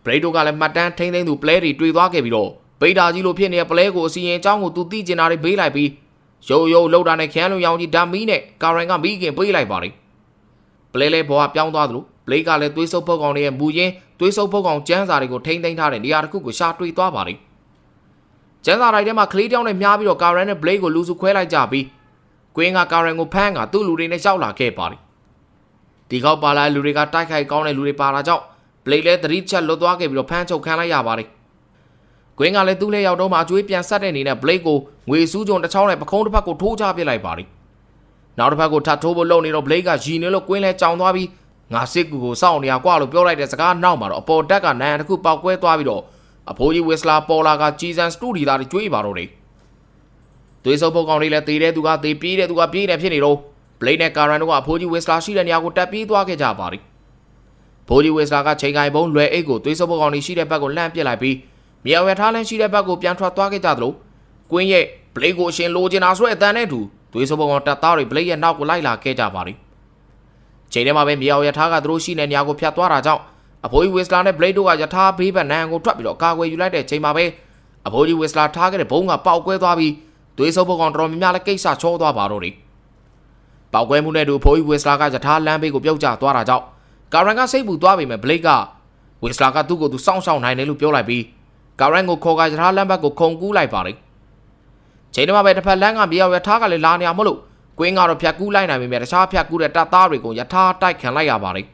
Blade တို့ကလည်းမှတ်တမ်းထိမ့်သိမ့်သူပလဲတွေတွေ့သွားခဲ့ပြီးတော့ဗိဒါကြီးလိုဖြစ်နေတဲ့ပလဲကိုအစီရင်အကြောင်းကိုသူသိကျင်တာတွေပေးလိုက်ပြီး ရုပ်ရုပ်လောက်တာနဲ့ခရမ်းလုံရောင်ကြီးဓာမီနဲ့ကာရန်ကမိခင်ပေးလိုက်ပါတယ်ပလဲလဲဘောကပြောင်းသွားသလိုဘလိတ်ကလည်းသွေးဆုပ်ပုတ်ကောင်တွေရဲ့မူရင်းသွေးဆုပ်ပုတ်ကောင်ကျန်းစာတွေကိုထိမ့်သိမ်းထားတဲ့နေရာတစ်ခုကိုရှာတွေ့သွားပါတယ်ကျန်းစာတိုင်းထဲမှာကလေးတောင်းနဲ့မြားပြီးတော့ကာရန်နဲ့ဘလိတ်ကိုလူစုခွဲလိုက်ကြပြီးကွင်းကကာရန်ကိုဖမ်းကသူ့လူတွေနဲ့ရောက်လာခဲ့ပါတယ်ဒီကောက်ပါလာလူတွေကတိုက်ခိုက်ကောင်းတဲ့လူတွေပါလာကြောင့်ဘလိတ်လည်းသတိချက်လွတ်သွားခဲ့ပြီးတော့ဖမ်းချုပ်ခံလိုက်ရပါတယ် ကွင်းကလည်းသူ့လက်ရောက်တော့မှအကျွေးပြန်ဆက်တဲ့အနေနဲ့ဘလိတ်ကိုငွေစူးကြုံတစ်ချောင်းနဲ့ပခုံးတစ်ဖက်ကိုထိုးချပစ်လိုက်ပါတယ်နောက်တစ်ဖက်ကိုထပ်ထိုးဖို့လုပ်နေတော့ဘလိတ်ကရီနေလို့ကွင်းလဲကြောင်သွားပြီးငါစစ်ကူကိုစောင့်နေရကွာလို့ပြောလိုက်တဲ့စကားနောက်မှာတော့အပေါ်တက်ကနိုင်တစ်ခုပောက်ကွဲသွားပြီးတော့အဖိုးကြီးဝစ်စလာပေါ်လာကဂျီဆန်စတူဒီသားတွေကျွေးပါတော့တယ်သွေးစုပ်ပုတ်ကောင်လေးလည်းတေးတဲ့သူကတေးပြေးတဲ့သူကပြေးနေဖြစ်နေတော့ဘလိတ်နဲ့ကာရန်တို့ကအဖိုးကြီးဝစ်စလာရှိတဲ့နေရာကိုတက်ပြေးသွားခဲ့ကြပါသည်ဘိုးကြီးဝစ်စလာကချိန်ကိုင်ပုံးလွယ်အိတ်ကိုသွေးစုပ်ပုတ်ကောင်လေးရှိတဲ့ဘက်ကိုလှမ်းပစ်လိုက်ပြီး မြေဝဲထားလန်းရှိတဲ့ဘက်ကိုပြန်ထွက်သွားခဲ့ကြသလိုကွင်းရဲ့ဘလိတ်ကိုအရှင်လိုချင်တာဆိုတဲ့အတန်နဲ့တူသွေးစုပ်ပုတ်ကောင်တပ်သားတွေဘလိတ်ရဲ့နောက်ကိုလိုက်လာခဲ့ကြပါသည်ချိန်ထဲမှာပဲမြေအောင်ရထားကသူတို့ရှိတဲ့နေရာကိုဖျက်သွားတာကြောင့်အဖိုးကြီးဝစ်စလာနဲ့ဘလိတ်တို့ကရထားဘေးဘက်နံကိုထွက်ပြီးတော့ကာကွယ်ယူလိုက်တဲ့ချိန်မှာပဲအဖိုးကြီးဝစ်စလာထားခဲ့တဲ့ဘုံကပေါက်ကွဲသွားပြီးသွေးစုပ်ပုတ်ကောင်တော်များများလည်းကိစ္စချောသွားပါတော့တယ်ပေါက်ကွဲမှုနဲ့တူအဖိုးကြီးဝစ်စလာကရထားလမ်းဘေးကိုပြုတ်ကျသွားတာကြောင့်ကာရန်ကစိတ်ပူသွားပေမဲ့ဘလိတ်ကဝစ်စလာကသူ့ကိုသူစောင့်ရှောက်နိုင်တယ်လို့ပြောလိုက်ပြီး ကာရန်ကိုခေါ်ကရထားလမ်းဘက်ကိုခုန်ကူးလိုက်ပါတယ်ချိန်ထဲမှာပဲတစ်ဖက်လမ်းကမြေအောင်ရထားကလည်းလာနေအောင်မလို့ကွင်းကတော့ဖြတ်ကူးလိုက်နိုင်ပေမဲ့တခြားဖြတ်ကူးတဲ့တပ်သားတွေကိုယထာတိုက်ခံလိုက်ရပါတယ်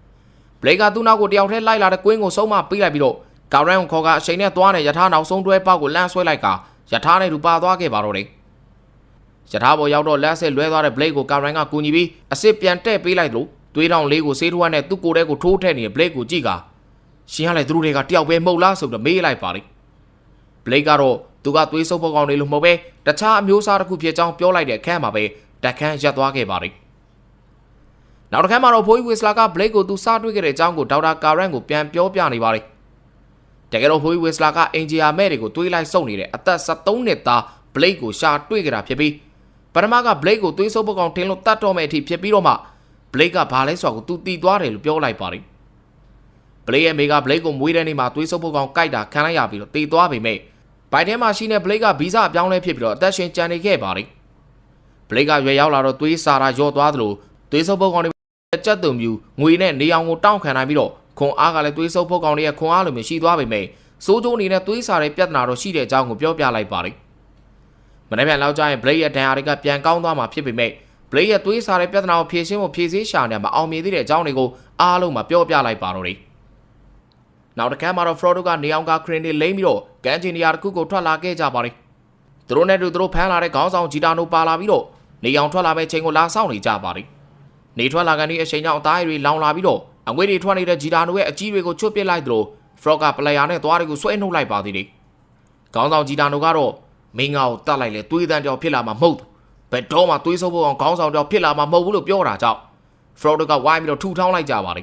။ဘလေကသူ့နောက်ကိုတယောက်တည်းလိုက်လာတဲ့ကွင်းကိုဆုံးမပေးလိုက်ပြီးတော့ကာရန်ကိုခေါ်ကအချိန်နဲ့သွားတဲ့ယထာနောက်ဆုံးတွဲပေါက်ကိုလန့်ဆွဲလိုက်ကယထာနဲ့သူပါသွားခဲ့ပါတော့တယ်။ယထာပေါ်ရောက်တော့လက်ဆက်လွဲသွားတဲ့ဘလေကိုကာရန်ကကူညီပြီးအစ်စ်ပြန်တဲ့ပေးလိုက်လို့သွေးတောင်လေးကိုဆေးထိုးနဲ့သူ့ကိုယ်ထဲကိုထိုးထည့်နေတဲ့ဘလေကိုကြည့်က ရှင်ကလည်းသူတို့တွေကတယောက်ပဲမှုတ်လားဆိုတော့မေးလိုက်ပါလိမ့်ဘလေကတော့သူကသွေးဆုပ်ပေါကောင်တွေလို့မဟုတ်ပဲတခြားအမျိုးအစားတစ်ခုဖြစ်ကြောင်းပြောလိုက်တဲ့အခန်းမှာပဲတက်ခန်းရပ်သွားခဲ့ပါတယ်။နောက်တစ်ခါမှာတော့ဖိုးဝီစလာကဘလိတ်ကိုသူစားတွေ့ခဲ့တဲ့အကြောင်းကိုဒေါက်တာကာရန်ကိုပြန်ပြောပြနေပါတယ်။တကယ်တော့ဖိုးဝီစလာကအင်ဂျီယာမဲတွေကိုတွေးလိုက်စုပ်နေတဲ့အသက်73နှစ်သားဘလိတ်ကိုရှာတွေ့ကြတာဖြစ်ပြီးပထမကဘလိတ်ကိုသွေးဆုပ်ပေါကောင်ထင်းလို့တတ်တော့မဲ့အထိဖြစ်ပြီးတော့မှဘလိတ်ကဘာလဲဆိုတော့သူတီသွားတယ်လို့ပြောလိုက်ပါတယ်။ ဘလိတ်ရဲ့မိကဘလိတ်ကိုမွေးတဲ့နေ့မှာသွေးဆုပ်ပေါကောင်ကြိုက်တာခံလိုက်ရပြီးတော့တီသွားပေမဲ့ဘိုင်ထဲမှာရှိတဲ့ဘလိတ်ကဗီဇအပြောင်းလဲဖြစ်ပြီးတော့အသက်ရှင်ကြံနေခဲ့ပါတယ်။ဘလိတ်ကရွယ်ရောက်လာတော့သွေးစာရာရော့သွားသလိုသွေးဆုပ်ပုတ်ကောင်တွေကြက်သွံမြူငွေနဲ့နေအောင်ကိုတောင့်ခံနိုင်ပြီးတော့ခွန်အားကလည်းသွေးဆုပ်ပုတ်ကောင်တွေရဲ့ခွန်အားလိုမျိုးရှိသွားပေမဲ့စိုးကျိုးအနေနဲ့သွေးစာတဲ့ပြဿနာတော့ရှိတဲ့အကြောင်းကိုပြောပြလိုက်ပါတယ်။မနေ့ပြန်လောက်ကြရင်ဘလိတ်ရဲ့ဒဏ်ရာတွေကပြန်ကောင်းသွားမှာဖြစ်ပေမဲ့ဘလိတ်ရဲ့သွေးစာတဲ့ပြဿနာကိုဖြေရှင်းဖို့ဖြေရှင်းရှာနေမှာအောင်မြင်သေးတဲ့အကြောင်းတွေကိုအားလုံးမှာပြောပြလိုက်ပါတော့တယ်။ နောက်တစ်ခါမှာတော့ Frodo ကနေအောင်ကခရင်တွေလိမ့်ပြီးတော့ကန်ဂျင်နီယာတစ်ခုကိုထွက်လာခဲ့ကြပါတယ်။သူတို့နဲ့တူသူတို့ဖမ်းလာတဲ့ခေါင်းဆောင်ဂျီတာနိုပါလာပြီးတော့နေအောင်ထွက်လာမဲ့ချိန်ကိုလာဆောင်နေကြပါတယ်။နေထွက်လာကန်ဒီအချိန်ကြောင့်အသားရည်လောင်လာပြီးတော့အငွေတွေထွက်နေတဲ့ဂျီတာနိုရဲ့အကြီးတွေကိုချွတ်ပစ်လိုက်သလို Frog ကပလေယာနဲ့သွားတွေကိုဆွဲနှုတ်လိုက်ပါသေးတယ်။ခေါင်းဆောင်ဂျီတာနိုကတော့မင်းငါကိုတတ်လိုက်လေသွေးတန်းကြောင်ဖြစ်လာမှာမဟုတ်ဘူး။ဘယ်တော့မှသွေးဆုပ်ဖို့အောင်ခေါင်းဆောင်ကြောင်ဖြစ်လာမှာမဟုတ်ဘူးလို့ပြောတာကြောင့် Frog ကဝိုင်းပြီးတော့ထူထောင်းလိုက်ကြပါလေ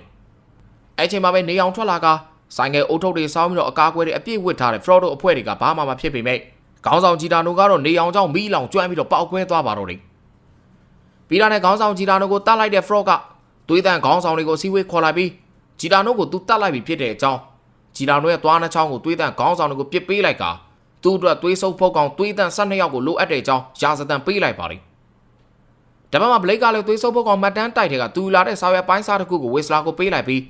။အဲ့ချိန်မှာပဲနေအောင်ထွက်လာက ဆိုင်ငယ်အုတ်ထုတ်တွေစောင်းပြီးတော့အကားကွဲတွေအပြည့်ဝစ်ထားတဲ့ Frog တို့အဖွဲ့တွေကဘာမှမဖြစ်ပေမဲ့ခေါင်းဆောင်ဂျီတာနိုကတော့နေအောင်ကြောင့်မီးလောင်ကျွမ်းပြီးတော့ပောက်ကွဲသွားပါတော့တယ်။ပြီးတာနဲ့ခေါင်းဆောင်ဂျီတာနိုကိုတတ်လိုက်တဲ့ Frog ကသွေးတန်းခေါင်းဆောင်တွေကိုစီဝေးခေါ်လာပြီးဂျီတာနိုကိုသူတတ်လိုက်ပြီဖြစ်တဲ့အကြောင်းဂျီတာနိုရဲ့သွားနှချောင်းကိုသွေးတန်းခေါင်းဆောင်တွေကိုပစ်ပေးလိုက်ကသူ့အတွက်သွေးဆုပ်ဖုတ်ကောင်သွေးတန်း၁၂ယောက်ကိုလိုအပ်တဲ့အကြောင်းရာဇသံပေးလိုက်ပါလိမ့်။ဒါပေမဲ့ဘလိတ်ကလည်းသွေးဆုပ်ဖုတ်ကောင်မှတ်တမ်းတိုက်တဲ့ကသူလာတဲ့စာရွက်ပိုင်းစားတစ်ခုကိုဝေစလာကိုပေးလိုက်ပြီး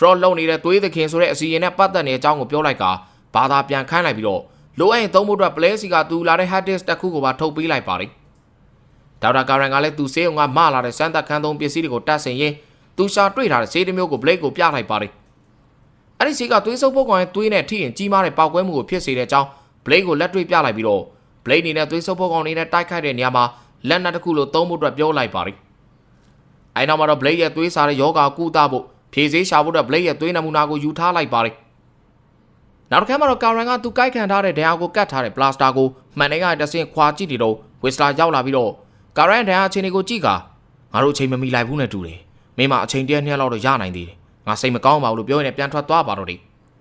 fraud လုပ်နေတဲ့သွေးသခင်ဆိုတဲ့အစီအရင်နဲ့ပတ်သက်နေတဲ့အကြောင်းကိုပြောလိုက်ကဘာသာပြန်ခိုင်းလိုက်ပြီးတော့လိုအပ်ရင်သုံးဖို့အတွက် play စီကသူလာတဲ့ hard disk တစ်ခုကိုပါထုတ်ပေးလိုက်ပါလိမ့်။ဒေါက်တာကာရန်ကလည်းသူစေးုံကမလာတဲ့စမ်းသပ်ခန်းသုံးပစ္စည်းတွေကိုတတ်ဆင်ရင်းသူရှာတွေ့ထားတဲ့ဆေးတစ်မျိုးကို blade ကိုပြလိုက်ပါလိမ့်။အဲ့ဒီဆေးကသွေးဆုပ်ဖို့ကောင်ရဲ့သွေးနဲ့ထိရင်ကြီးမားတဲ့ပေါက်ကွဲမှုကိုဖြစ်စေတဲ့အကြောင်း blade ကိုလက်တွေ့ပြလိုက်ပြီးတော့ blade အနေနဲ့သွေးဆုပ်ဖို့ကောင်အနေနဲ့တိုက်ခိုက်တဲ့နေရာမှာလက်နက်တစ်ခုလိုသုံးဖို့အတွက်ပြောလိုက်ပါလိမ့်။အဲနောက်မှာတော့ blade ရဲ့သွေးစားတဲ့ယောဂါကုသဖို့ ဖြည့်ဆေးရှာဖို့အတွက် blade ရဲ့သွေးနမူနာကိုယူထားလိုက်ပါလိမ့်။နောက်တစ်ခါမှာတော့ကာရန်ကသူကိုက်ခံထားတဲ့ဒဏ်ရာကိုကတ်ထားတဲ့ blaster ကိုမှန်တဲ့ကတဆင့်ခွာကြည့်နေတော့ဝစ်စလာရောက်လာပြီးတော့ကာရန်ဒဏ်ရာအခြေအနေကိုကြည့်ကငါတို့အချိန်မမီလိုက်ဘူးနဲ့တူတယ်။မင်းမအချိန်တည်းနှစ်လောက်တော့ရနိုင်သေးတယ်။ငါစိတ်မကောင်းပါဘူးလို့ပြောရင်းပြန်ထွက်သွားပါတော့တယ်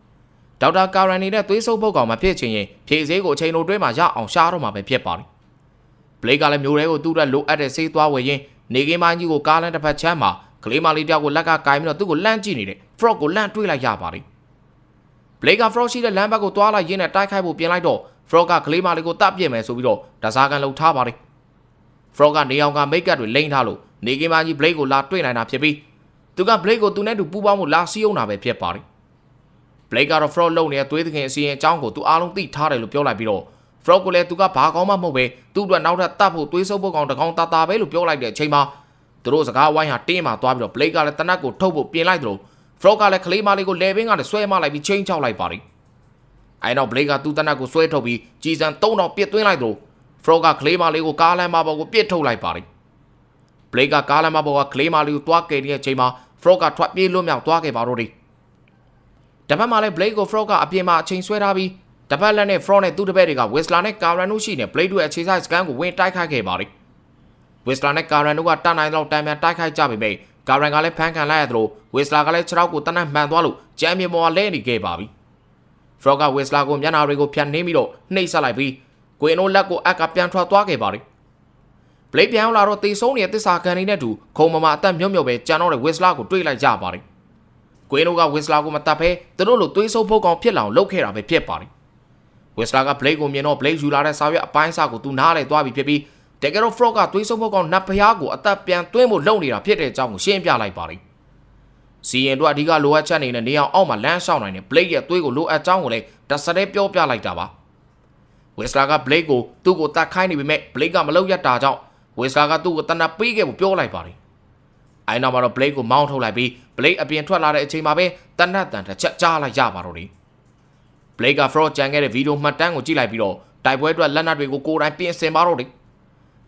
။ဒေါက်တာကာရန်နေတဲ့သွေးဆုပ်ပုတ်ကောင်မဖြစ်ချင်ရင်ဖြည့်ဆေးကိုအချိန်လိုတွဲမှာရအောင်ရှားတော့မှာပဲဖြစ်ပါတယ်။ဘလိတ်ကလည်းမျိုးတွေကိုသူ့အတွက်လိုအပ်တဲ့ဆေးသွားဝယ်ရင်းနေကင်းမကြီးကိုကားလမ်းတစ်ဖက်ချမ်းမှာ ကလေးမလေးတယောက်ကိုလက်ကကင်ပြီးတော့သူ့ကိုလှမ်းကြည့်နေတဲ့ frog ကိုလှမ်းတွေးလိုက်ရပါတယ်။ Blake က frog ရှိတဲ့လမ်းဘက်ကိုသွားလိုက်ရင်းနဲ့တိုက်ခိုက်ဖို့ပြင်လိုက်တော့ frog ကကလေးမလေးကိုတပ်ပြစ်မယ်ဆိုပြီးတော့တစားကန်လှုပ်ထားပါတယ်။ frog ကနေအောင်ကမိတ်ကပ်တွေလိမ့်ထားလို့နေကင်းမကြီး Blake ကိုလာတွေ့နိုင်တာဖြစ်ပြီးသူက Blake ကိုသူနဲ့တူပူးပေါင်းမှုလာစီးအောင်တာပဲဖြစ်ပါတယ်။ Blake ကတော့ frog လုံနေတဲ့သွေးသခင်အစီရင်အကြောင်းကိုသူအားလုံးသိထားတယ်လို့ပြောလိုက်ပြီးတော့ frog ကိုလည်းသူကဘာကောင်းမှမဟုတ်ပဲသူ့အတွက်နောက်ထပ်တတ်ဖို့သွေးဆုပ်ဖို့ကောင်တကောင်တာတာပဲလို့ပြောလိုက်တဲ့အချိန်မှာ သူတို့စကားဝိုင်းဟာတင်းမှာသွားပြီးတော့ Blake ကလည်းတနတ်ကိုထုတ်ဖို့ပြင်လိုက်သလို frog ကလည်းကလေးမလေးကိုလေဘင်းကလည်းဆွဲမလိုက်ပြီးချင်းချောက်လိုက်ပါတယ်။အဲနောက် Blake ကသူ့တနတ်ကိုဆွဲထုတ်ပြီးကြီးစံ၃တော့ပြစ်သွင်းလိုက်သလို frog ကကလေးမလေးကိုကားလမ်းမပေါ်ကိုပြစ်ထုတ်လိုက်ပါတယ်။ Blake ကကားလမ်းမပေါ်ကကလေးမလေးကိုတွားကယ်တဲ့အချိန်မှာ frog ကထွက်ပြေးလွတ်မြောက်သွားခဲ့ပါတော့တယ်။တပတ်မှလည်း Blake ကို frog ကအပြင်မှာအချိန်ဆွဲထားပြီးတပတ်လက်နဲ့ frog နဲ့သူ့တပည့်တွေက Whistler နဲ့ Cameron တို့ရှိနေ Blade တို့ရဲ့အခြေဆိုင်စကန်ကိုဝင်တိုက်ခိုက်ခဲ့ပါ တယ်။ Whistler နဲ့ Cameron တို့ကတန်နိုင်လောက်တန်ပြန်တိုက်ခိုက်ကြပေမဲ့ Cameron ကလည်းဖန်ခံလိုက်ရသလို Whistler ကလည်းခြေထောက်ကိုတနက်မှန်သွားလို့ကြမ်းမြေပေါ်မှာလဲနေခဲ့ပါပြီ။ Frog က Whistler ကိုမျက်နှာတွေကိုဖြတ်နှင်းပြီးတော့နှိပ်ဆက်လိုက်ပြီးကွင်တို့လက်ကိုအက်ကပြန်ထွက်သွားခဲ့ပါတယ်။ Blade ပြန်လာတော့တေဆုံးနေတဲ့သစ္စာခံနေနဲ့တူခုံမမအသက်မြုပ်မြုပ်ပဲကြံတော့တဲ့ Whistler ကိုတွေးလိုက်ကြပါတယ်။ကွင်တို့က Whistler ကိုမတတ်ဘဲသူတို့လိုသွေးဆုပ်ဖို့ကောင်ဖြစ်လာအောင်လုပ်ခဲ့တာပဲဖြစ်ပါတယ်။ Whistler က Blade ကိုမြင်တော့ Blade ယူလာတဲ့စာရွက်အပိုင်းစားကိုသူနားလဲသွားပြီဖြစ်ပြီး တကယ်တော့ Frog ကသွေးဆုပ်ဖို့ကောင်နတ်ဖျားကိုအသက်ပြန်သွင်းဖို့လုပ်နေတာဖြစ်တဲ့အကြောင်းကိုရှင်းပြလိုက်ပါတယ်။စီရင်တို့အဓိကလိုအပ်ချက်အနေနဲ့နေအောင်အောက်မှာလမ်းလျှောက်နိုင်တဲ့ Blade ရဲ့သွေးကိုလိုအပ်ကြောင်းကိုလည်းတစတဲ့ပြောပြလိုက်တာပါ။ Whistler က Blade ကိုသူ့ကိုတတ်ခိုင်းနေပေမဲ့ Blade ကမလုပ်ရတာကြောင့် Whistler ကသူ့ကိုတနပ်ပေးခဲ့ဖို့ပြောလိုက်ပါတယ်။အဲနောက်မှာတော့ Blade ကိုမောင်းထုတ်လိုက်ပြီး Blade အပြင်ထွက်လာတဲ့အချိန်မှာပဲတနတ်တန်တစ်ချက်ကြားလိုက်ရပါတော့တယ်။ Blade က Fraud ကြံခဲ့တဲ့ဗီဒီယိုမှတ်တမ်းကိုကြည့်လိုက်ပြီးတော့တိုက်ပွဲအတွက်လက်နက်တွေကိုကိုယ်တိုင်ပြင်ဆင်ပါတော့တယ်။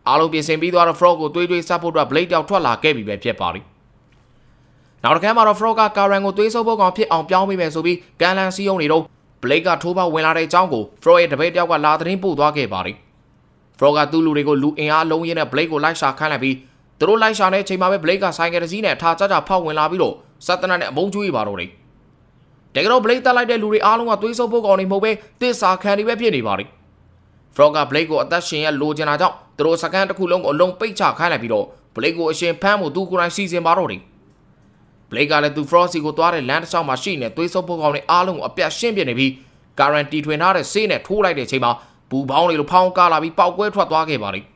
အားလုံးပြင်ဆင်ပြီးသွားတော့ Frog ကိုတွေးတွေးဆက်ဖို့အတွက် Blade တောက်ထွက်လာခဲ့ပြီပဲဖြစ်ပါလိမ့်။နောက်တစ်ခါမှာတော့ Frog က Karen ကိုတွေးဆုပ်ဖို့ကောင်ဖြစ်အောင်ပြောင်းမိမယ်ဆိုပြီးကန်လန်စီးုံနေတော့ Blade ကထိုးပေါက်ဝင်လာတဲ့အကြောင်းကို Frog ရဲ့တပည့်တယောက်ကလာသတင်းပို့သွားခဲ့ပါလိမ့်။ Frog ကသူ့လူတွေကိုလူအင်အားလုံးရင်းနဲ့ Blade ကိုလိုက်ရှာခိုင်းလိုက်ပြီးသူတို့လိုက်ရှာတဲ့အချိန်မှာပဲ Blade ကဆိုင်ကယ်တစ်စီးနဲ့ထားကြကြဖောက်ဝင်လာပြီးတော့စက်တနတ်နဲ့အမုန်းကျွေးပါတော့တယ်။တကယ်တော့ Blade တက်လိုက်တဲ့လူတွေအားလုံးကသွေးဆုပ်ဖို့ကောင်နေမဟုတ်ပဲတစ္ဆာခံနေပဲဖြစ်နေပါလိမ့်။ Frog က Blade ကိုအသက်ရှင်ရလိုချင်တာကြောင့်သူတို့စကန်တစ်ခုလုံးကိုအလုံးပိတ်ချခိုင်းလိုက်ပြီးတော့ Blade ကိုအရှင်ဖမ်းဖို့သူကိုယ်တိုင်စီစဉ်ပါတော့တယ်။ Blade ကလည်းသူ Frosty ကိုသွားတဲ့လမ်းတစ်လျှောက်မှာရှိနေသွေးဆုပ်ဖို့ကောင်တွေအားလုံးကိုအပြတ်ရှင်းပြနေပြီး Guarantee ထွင်ထားတဲ့ဆေးနဲ့ထိုးလိုက်တဲ့အချိန်မှာဘူပေါင်းတွေလိုဖောင်းကားလာပြီးပောက်ကွဲထွက်သွားခဲ့ပါလိမ့်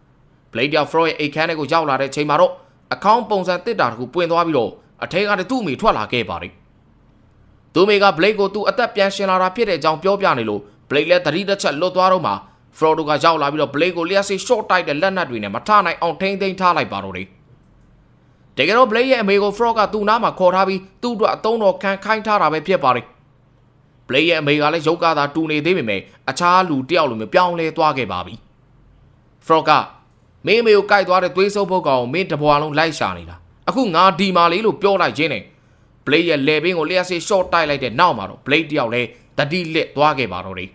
။ Blade က Frost ရဲ့အိတ်ခမ်းထဲကိုရောက်လာတဲ့အချိန်မှာတော့အကောင့်ပုံစံတစ်တာတခုပွင့်သွားပြီးတော့အထက်ကတည်းသူ့အမိထွက်လာခဲ့ပါလိမ့်။သူ့မိက Blade ကိုသူ့အသက်ပြန်ရှင်လာတာဖြစ်တဲ့အကြောင်းပြောပြနေလို့ Blade လည်းသတိတစ်ချက်လွတ်သွားတော့မှ Frodo ကရောက်လာပြီးတော့ Blade ကိုလျှက်စီ short တိုက်တဲ့လက်နက်တွေနဲ့မထနိုင်အောင်ထိမ့်သိမ်းထားလိုက်ပါတော့တယ်။တကယ်တော့ Blade ရဲ့အမေကို Frog ကသူ့နားမှာခေါ်ထားပြီးသူ့အတွက်အသုံးတော်ခံခိုင်းထားတာပဲဖြစ်ပါတယ်။ Blade ရဲ့အမေကလည်းရုပ်ကသာတူနေသေးပေမဲ့အခြားလူတယောက်လိုမျိုးပြောင်းလဲသွားခဲ့ပါပြီ။ Frog ကမင်းအမေကိုကြိုက်သွားတဲ့သွေးဆုပ်ဖို့ကောင်ကိုမင်းတဘွားလုံးလိုက်ရှာနေတာ။အခုငါဒီမာလေးလို့ပြောလိုက်ခြင်းနဲ့ Blade ရဲ့လေဘင်းကိုလျှက်စီ short တိုက်လိုက်တဲ့နောက်မှာတော့ Blade တယောက်လည်း တတိလစ်သွားခဲ့ပါတော့တယ်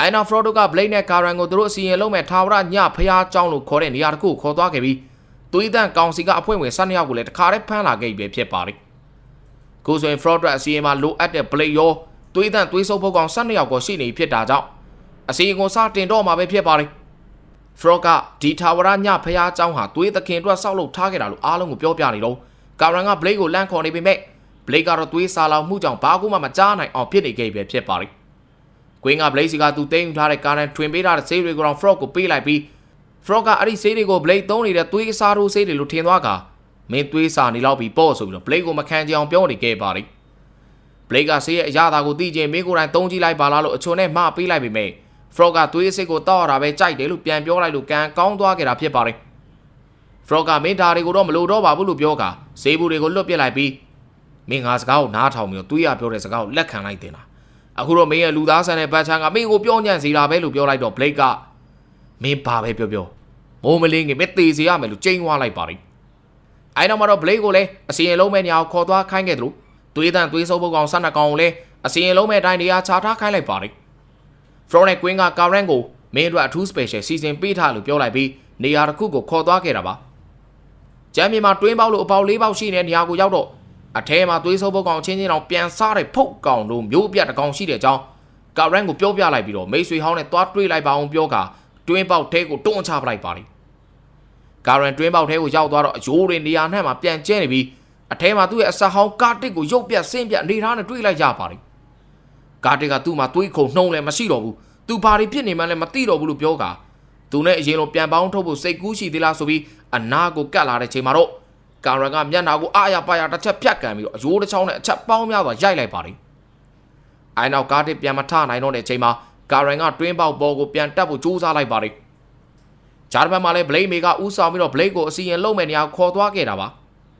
အိုင်နာဖရိုဒိုက Blade နဲ့ Karen ကိုသူတို့အစီရင်လုံးမဲ့ထာဝရညဖျားเจ้าလို့ခေါ်တဲ့နေရာတစ်ခုကိုခေါ်သွားခဲ့ပြီးသွေးတန့်ကောင်စီကအဖွဲ့ဝင်12ယောက်ကိုလည်းတခါတည်းဖမ်းလာခဲ့ပြီဖြစ်ပါတယ်ကိုဆိုရင် fraud အတွက်အစီရင်မှာလိုအပ်တဲ့ Blade ရောသွေးတန့်သွေးဆုပ်ဖို့ကောင်12ယောက်ကိုရှိနေဖြစ်တာကြောင့်အစီရင်ကိုစတင်တော့မှာပဲဖြစ်ပါတယ် ဖရော့ကဒီထာဝရညဖះเจ้าဟာသွေးသခင်အတွက်ဆောက်လုပ်ထားခဲ့တာလို့အားလုံးကိုပြောပြနေတော့ကာရန်ကဘလိတ်ကိုလန့်ခေါ်နေပေမဲ့ ဘလိတ်ကတော့သွေးစာလောင်မှုကြောင့်ဘာကူမှမကြားနိုင်အောင်ဖြစ်နေခဲ့ပဲဖြစ်ပါတယ်။ကွင်းကဘလိတ်စီကသူတိမ့်ယူထားတဲ့ကာရန်ထွင်ပေးထားတဲ့ဆေးတွေကိုတော့ဖရော့ကိုပေးလိုက်ပြီးဖရော့ကအဲ့ဒီဆေးတွေကိုဘလိတ်သုံးနေတဲ့သွေးအစားထိုးဆေးတွေလို့ထင်သွားကမင်းသွေးစာနေလောက်ပြီးပေါ့ဆိုပြီးတော့ဘလိတ်ကိုမခံကြအောင်ပြောနေခဲ့ပါတယ်။ဘလိတ်ကဆေးရဲ့အရာသာကိုသိချင်းမင်းကိုယ်တိုင်သုံးကြည့်လိုက်ပါလားလို့အချုံနဲ့မှားပေးလိုက်ပေမဲ့ Frog ကသွေးစစ်ကိုတောက်ရတာပဲကြိုက်တယ်လို့ပြန်ပြောလိုက်လို့ကန်ကောင်းသွားခဲ့တာဖြစ်ပါတယ်။ Frog ကမင်းဓာတွေကိုတော့မလိုတော့ပါဘူးလို့ပြောကဈေးဘူးတွေကိုလွတ်ပစ်လိုက်ပြီး မင်းငါစကားကိုနားထောင်ပြီးတော့သွေးရပြောတဲ့စကားကိုလက်ခံလိုက်တင်တာ။အခုတော့မင်းရဲ့လူသားဆန်တဲ့ဘတ်ချန်ကမင်းကိုပြောညံ့စီတာပဲလို့ပြောလိုက်တော့ Blake ကမင်းဘာပဲပြောပြောမိုးမလင်းငယ်မသေးစေရမယ်လို့ကြိမ်းဝါလိုက်ပါတယ်။အဲနောက်မှာတော့ Blake ကိုလည်းအစီရင်လုံးမဲ့နေအောင်ခေါ်သွားခိုင်းခဲ့တယ်လို့သွေးတန်သွေးဆုပ်ပုတ်ကောင်၁၂ကောင်ကိုလည်းအစီရင်လုံးမဲ့အတိုင်းနေရာချထားခိုင်းလိုက်ပါတယ်။ From နဲ့ Queen က Karen ကိုမင်းတို့အထူး special စီစဉ်ပေးထားလို့ပြောလိုက်ပြီးနေရာတစ်ခုကိုခေါ်သွားခဲ့တာပါ။ကျမ်းမြေမှာတွင်းပေါက်လို့အပေါက်၄ပေါက်ရှိနေတဲ့နေရာကိုရောက်တော့ အထဲမှာသွေးဆုပ်ပုတ်ကောင်ချင်းချင်းအောင်ပြန်စားတဲ့ဖုတ်ကောင်တို့မျိုးပြတစ်ကောင်ရှိတဲ့အကြောင်း Karen ကိုပြောပြလိုက်ပြီးတော့မိတ်ဆွေဟောင်းနဲ့သွားတွေးလိုက်ပါအောင်ပြောကတွင်းပေါက်ထဲကိုတွန်းချပလိုက်ပါတယ်။ Karen တွင်းပေါက်ထဲကိုရောက်သွားတော့အယိုးတွေနေရာနဲ့မှာပြန်ကျဲနေပြီးအထဲမှာသူ့ရဲ့အဆက်ဟောင်းကာတစ်ကိုရုပ်ပြတ်ဆင်းပြတ်နေထားနဲ့တွေးလိုက်ကြပါတယ်။ကာတစ်ကသူ့မှာသွေးခုန်နှုံးလည်းမရှိတော့ဘူး။သူဘာတွေဖြစ်နေမှန်းလည်းမသိတော့ဘူးလို့ပြောကသူနဲ့အရင်လိုပြန်ပေါင်းထုတ်ဖို့စိတ်ကူးရှိသေးလားဆိုပြီးအနာကိုကတ်လာတဲ့ချိန်မှာတော့ ကာရန်ကမျက်နှာကိုအာရပါရတစ်ချက်ဖြတ်ကန်ပြီးတော့အယိုးတစ်ချောင်းနဲ့အချက်ပေါင်းများစွာရိုက်လိုက်ပါတယ်။အဲနောက်ကာတစ်ပြန်မထနိုင်တော့တဲ့ချိန်မှာကာရန်ကတွင်းပေါက်ပေါ်ကိုပြန်တက်ဖို့ကြိုးစားလိုက်ပါတယ်။ဂျာဒမန်မှာလည်းဘလိတ်မေကဥဆောင်ပြီးတော့ဘလိတ်ကိုအစီရင်လုံးမဲ့နေရာခေါ်သွားခဲ့တာပါ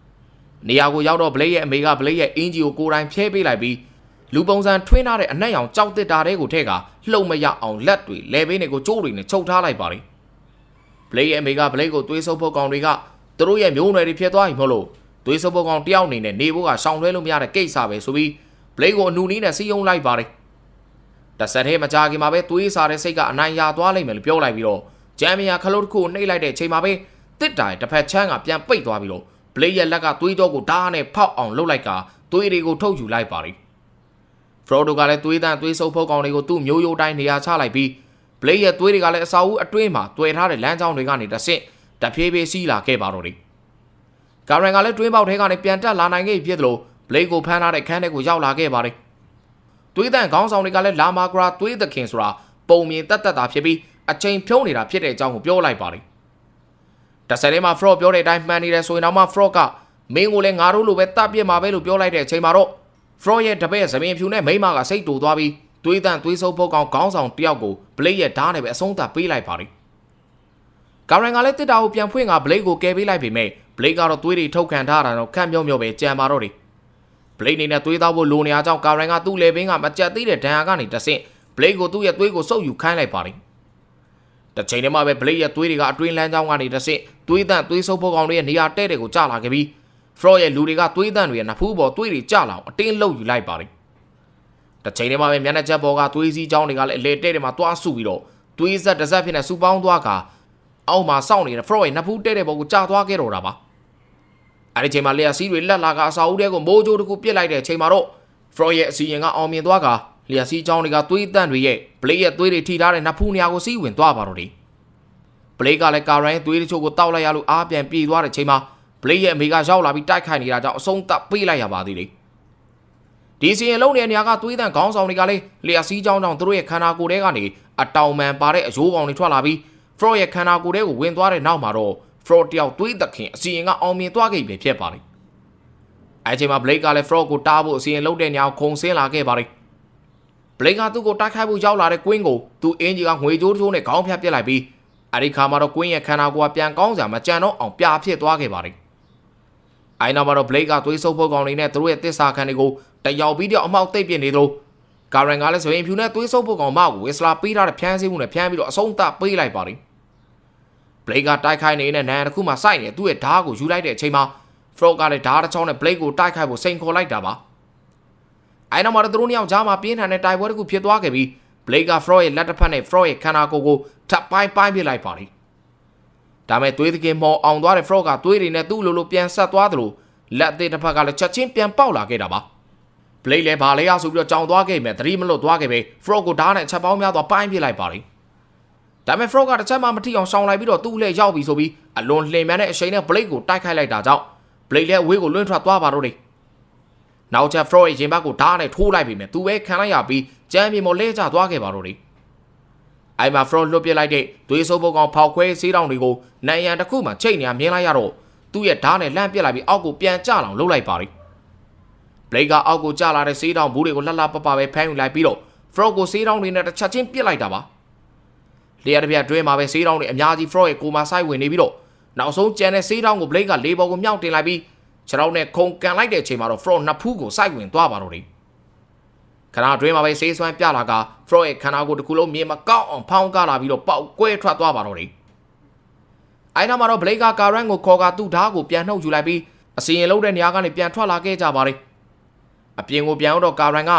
။နေရာကိုရောက်တော့ဘလိတ်ရဲ့အမေကဘလိတ်ရဲ့အင်ဂျီကိုကိုယ်တိုင်ဖျဲပေးလိုက်ပြီးလူပုံစံထွင်းထားတဲ့အနက်ရောင်ကြောက်တစ်တာတဲ့ကိုထည့်ကလှုပ်မရအောင်လက်တွေလဲဘေးတွေကိုကျိုးတွေနဲ့ချုပ်ထားလိုက်ပါတယ်။ဘလိတ်ရဲ့အမေကဘလိတ်ကိုသွေးဆုပ်ဖို့ကောင်တွေက သူတို့ရဲ့မျိုးနွယ်တွေဖြစ်သွားပြီမဟုတ်လို့သွေးဆုပ်ဖို့ကောင်တယောက်အနေနဲ့နေဖို့ကရှောင်လွှဲလို့မရတဲ့ကိစ္စပဲဆိုပြီးဘလိတ်ကိုအနူနီးနဲ့စီးယုံလိုက်ပါတယ်။တဆက်ထဲမကြခင်မှာပဲသွေးစားတဲ့စိတ်ကအနိုင်ရသွားလိမ့်မယ်လို့ပြောလိုက်ပြီးတော့ဂျမ်မီယာခလုတ်တစ်ခုကိုနှိပ်လိုက်တဲ့ချိန်မှာပဲတစ်တိုင်တစ်ဖက်ချမ်းကပြန်ပိတ်သွားပြီးတော့ဘလိတ်ရဲ့လက်ကသွေးကြောကိုဓာတ်နဲ့ဖောက်အောင်လှုပ်လိုက်ကသွေးတွေကိုထုတ်ယူလိုက်ပါတယ်။ဖရိုဒိုကလည်းသွေးတန်သွေးဆုပ်ဖို့ကောင်တွေကိုသူ့မျိုးရိုးတိုင်းနေရာချလိုက်ပြီးဘလိတ်ရဲ့သွေးတွေကလည်းအစာအုပ်အတွင်းမှာတွေ့ထားတဲ့လမ်းကြောင်းတွေကနေတဆင့် တဖြည်းဖြည်းစီးလာခဲ့ပါတော့တယ်။ကာရန်ကလည်းတွင်းပေါက်ထဲကနေပြန်တက်လာနိုင်ခဲ့ဖြစ်သလိုဘလိတ်ကိုဖမ်းထားတဲ့ခန်းထဲကိုရောက်လာခဲ့ပါတယ်။သွေးတန်ခေါင်းဆောင်တွေကလည်းလာမာဂရာသွေးသခင်ဆိုတာပုံမြင်တက်တက်တာဖြစ်ပြီးအချိန်ဖြုံးနေတာဖြစ်တဲ့အကြောင်းကိုပြောလိုက်ပါတယ်။တဆက်တည်းမှာ fraud ပြောတဲ့အတိုင်းမှန်နေတယ်ဆိုရင်တော့မှ fraud ကမင်းကိုလည်းငါတို့လိုပဲတပ်ပြစ်မှာပဲလို့ပြောလိုက်တဲ့အချိန်မှာတော့ fraud ရဲ့တပည့်သမင်ဖြူနဲ့မိမကစိတ်တူသွားပြီးသွေးတန်သွေးဆုပ်ဖို့ကောင်ခေါင်းဆောင်တယောက်ကိုဘလိတ်ရဲ့ဓာတ်နဲ့ပဲအဆုံးသတ်ပေးလိုက်ပါတယ်။ ကာရန်ကလည်းတစ်တာကိုပြန်ဖွင့်ကဘလိတ်ကိုကယ်ပေးလိုက်ပေမဲ့ဘလိတ်ကတော့သွေးတွေထုတ်ခံထားတာတော့ခန့်ပြော့ပြော့ပဲကြံပါတော့တယ်။ဘလိတ်နေနဲ့သွေးသားဖို့လိုနေအားကြောင့်ကာရန်ကသူ့လေပင်ကမကြက်သေးတဲ့ဒဏ်ရာကနေတဆင့်ဘလိတ်ကိုသူ့ရဲ့သွေးကိုစုပ်ယူခိုင်းလိုက်ပါတယ်။တစ်ချိန်တည်းမှာပဲဘလိတ်ရဲ့သွေးတွေကအတွင်းလမ်းကြောင်းကနေတဆင့်သွေးတန့်သွေးဆုပ်ဖို့ကောင်တွေရဲ့နေရာတဲ့တဲ့ကိုကျလာခဲ့ပြီးဖရော့ရဲ့လူတွေကသွေးတန့်တွေရဲ့နဖူးပေါ်သွေးတွေကျလာအောင်အတင်းလှုပ်ယူလိုက်ပါတယ်။တစ်ချိန်တည်းမှာပဲမျက်နှာချက်ပေါ်ကသွေးစည်းကြောင်းတွေကလည်းအလေတဲ့တဲ့မှာတွားစုပြီးတော့သွေးဆက်တစ်ဆက်ဖြစ်နေစူပေါင်းသွားက အောက်မှာစောင့်နေတဲ့ဖရော့ရဲ့နဖူးတဲ့တဲ့ပေါ်ကိုကျသွားခဲ့တော့တာပါ။အဲဒီချိန်မှာလျှက်စီးတွေလက်လာကအစာအုပ်တဲကိုမိုးကြိုးတစ်ခုပစ်လိုက်တဲ့အချိန်မှာတော့ဖရော့ရဲ့အစီရင်ကအောင်မြင်သွားကလျှက်စီးကြောင်းတွေကသွေးတန့်တွေရဲ့ဘလိတ်ရဲ့သွေးတွေထိထားတဲ့နဖူးနေရာကိုစီးဝင်သွားပါတော့တယ်။ဘလိတ်ကလည်းကာရန်ရဲ့သွေးတချို့ကိုတောက်လိုက်ရလို့အားပြန်ပြေးသွားတဲ့ချိန်မှာဘလိတ်ရဲ့အမေကရောက်လာပြီးတိုက်ခိုက်နေတာကြောင့်အဆုံးသတ်ပေးလိုက်ရပါသေးတယ်။ဒီစီရင်လုံးတဲ့နေရာကသွေးတန့်ခေါင်းဆောင်တွေကလည်းလျှက်စီးကြောင်းကြောင့်သူတို့ရဲ့ခန္ဓာကိုယ်ထဲကနေအတောင်ပံပါတဲ့အယိုးကောင်တွေထွက်လာပြီး ဖရော့ရဲ့ခန္ဓာကိုယ်ထဲကိုဝင်သွားတဲ့နောက်မှာတော့ဖရော့တယောက်သွေးသခင်အစီရင်ကအောင်မြင်သွားခဲ့ပြီဖြစ်ပါတယ်။အဲချိန်မှာဘလိတ်ကလည်းဖရော့ကိုတားဖို့အစီရင်လုံးတဲ့နေရာကိုခုံဆင်းလာခဲ့ပါတယ်။ဘလိတ်ကသူ့ကိုတိုက်ခိုက်ဖို့ရောက်လာတဲ့ကွင်းကိုသူ့အင်ဂျီကငွေကြိုးတိုးနဲ့ခေါင်းဖြတ်ပစ်လိုက်ပြီးအဲဒီခါမှာတော့ကွင်းရဲ့ခန္ဓာကိုယ်ကပြန်ကောင်းစရာမကြံတော့အောင်ပြာဖြစ်သွားခဲ့ပါတယ်။အိုင်နောက်မှာတော့ဘလိတ်ကသွေးဆုပ်ဖို့ကောင်တွေနဲ့သူတို့ရဲ့တစ္ဆာခံတွေကိုတယောက်ပြီးတယောက်အမောက်သိပ်ပြစ်နေသလိုကာရန်ကလည်းဆိုရင်ဖြူနဲ့သွေးဆုပ်ဖို့ကောင်မကိုဝစ်စလာပေးထားတဲ့ဖျန်းစည်းမှုနဲ့ဖျန်းပြီးတော့အဆုံးသတ်ပေးလိုက်ပါတယ်။ ဘလိတ်ကတိုက်ခိုက်နေတဲ့နန်တစ်ခုမှစိုက်နေသူ့ရဲ့ဓားကိုယူလိုက်တဲ့အချိန်မှာ Frog ကလည်းဓာတ်တစ်ချောင်းနဲ့ Blake ကိုတိုက်ခိုက်ဖို့စိန်ခေါ်လိုက်တာပါအဲနောက်မှာတော့သူတို့နှစ်ယောက်ကြားမှာပြင်းထန်တဲ့တိုက်ပွဲတစ်ခုဖြစ်သွားခဲ့ပြီး Blake က Frog ရဲ့လက်တစ်ဖက်နဲ့ Frog ရဲ့ခန္ဓာကိုယ်ကိုထပ်ပိုင်းပိုင်းပစ်လိုက်ပါတယ်ဒါမဲ့သွေးသခင်မော်အောင်သွားတဲ့ Frog ကသွေးတွေနဲ့သူ့လိုလိုပြန်ဆက်သွားသလိုလက်အသေးတစ်ဖက်ကလည်းချက်ချင်းပြန်ပေါက်လာခဲ့တာပါ Blake လည်းဘာလဲရဆိုပြီးတော့ကြောင်သွားခဲ့မယ်သတိမလွတ်သွားခဲ့ပဲ Frog ကိုဓာတ်နဲ့ချက်ပေါင်းများစွာပိုင်းပစ်လိုက်ပါတယ် ဒါပေမဲ့ Frog ကတစ်ချက်မှမထိအောင်ရှောင်လိုက်ပြီးတော့သူ့လက်ရောက်ပြီဆိုပြီးအလွန်လှင်မြန်တဲ့အချိန်နဲ့ Blake ကိုတိုက်ခိုက်လိုက်တာကြောင့် Blake လည်းအဝေးကိုလွင့်ထွက်သွားပါတော့တယ်နောက်ချက် Frog ရဲ့ရင်ဘတ်ကိုဓာတ်နဲ့ထိုးလိုက်ပြီမယ်သူပဲခံလိုက်ရပြီးကြမ်းမြေမော်လဲကျသွားခဲ့ပါတော့တယ်အိုင်မာ Frog လွတ်ပစ်လိုက်တဲ့သွေးစိုးပုတ်ကောင်ဖောက်ခွဲဆေးတောင်တွေကိုနိုင်ရန်တစ်ခုမှချိန်နေရမြင်လိုက်ရတော့သူ့ရဲ့ဓာတ်နဲ့လှမ်းပစ်လိုက်ပြီးအောက်ကိုပြန်ကျလောင်လှုပ်လိုက်ပါတယ် Blake ကအောက်ကိုကျလာတဲ့ဆေးတောင်ဘူးတွေကိုလှလှပပပဲဖမ်းယူလိုက်ပြီးတော့ Frog ကိုဆေးတောင်တွေနဲ့တစ်ချက်ချင်းပစ်လိုက်တာပါ လျှက်တစ်ပြက်တွဲမှာပဲဆေးတောင်တွေအများကြီး Frog ရဲ့ကိုယ်မှာစိုက်ဝင်နေပြီးတော့နောက်ဆုံးကျန်တဲ့ဆေးတောင်ကို Blake ကလေးပေါ်ကိုမြောက်တင်လိုက်ပြီးခြေထောက်နဲ့ခုန်ကန်လိုက်တဲ့အချိန်မှာတော့ Frog နှစ်ဖူးကိုစိုက်ဝင်သွားပါတော့တယ်ခဏတွဲမှာပဲဆေးဆွမ်းပြလာက Frog ရဲ့ခန္ဓာကိုယ်တစ်ခုလုံးမြေမကောက်အောင်ဖောင်းကားလာပြီးတော့ပေါက်ကွဲထွက်သွားပါတော့တယ်အိုင်နာမှာတော့ Blake ကကာရန်ကိုခေါ်ကသူ့ဓာတ်ကိုပြန်နှုတ်ယူလိုက်ပြီးအစီရင်လုံးတဲ့နေရာကနေပြန်ထွက်လာခဲ့ကြပါတယ်အပြင်ကိုပြန်တော့ကာရန်က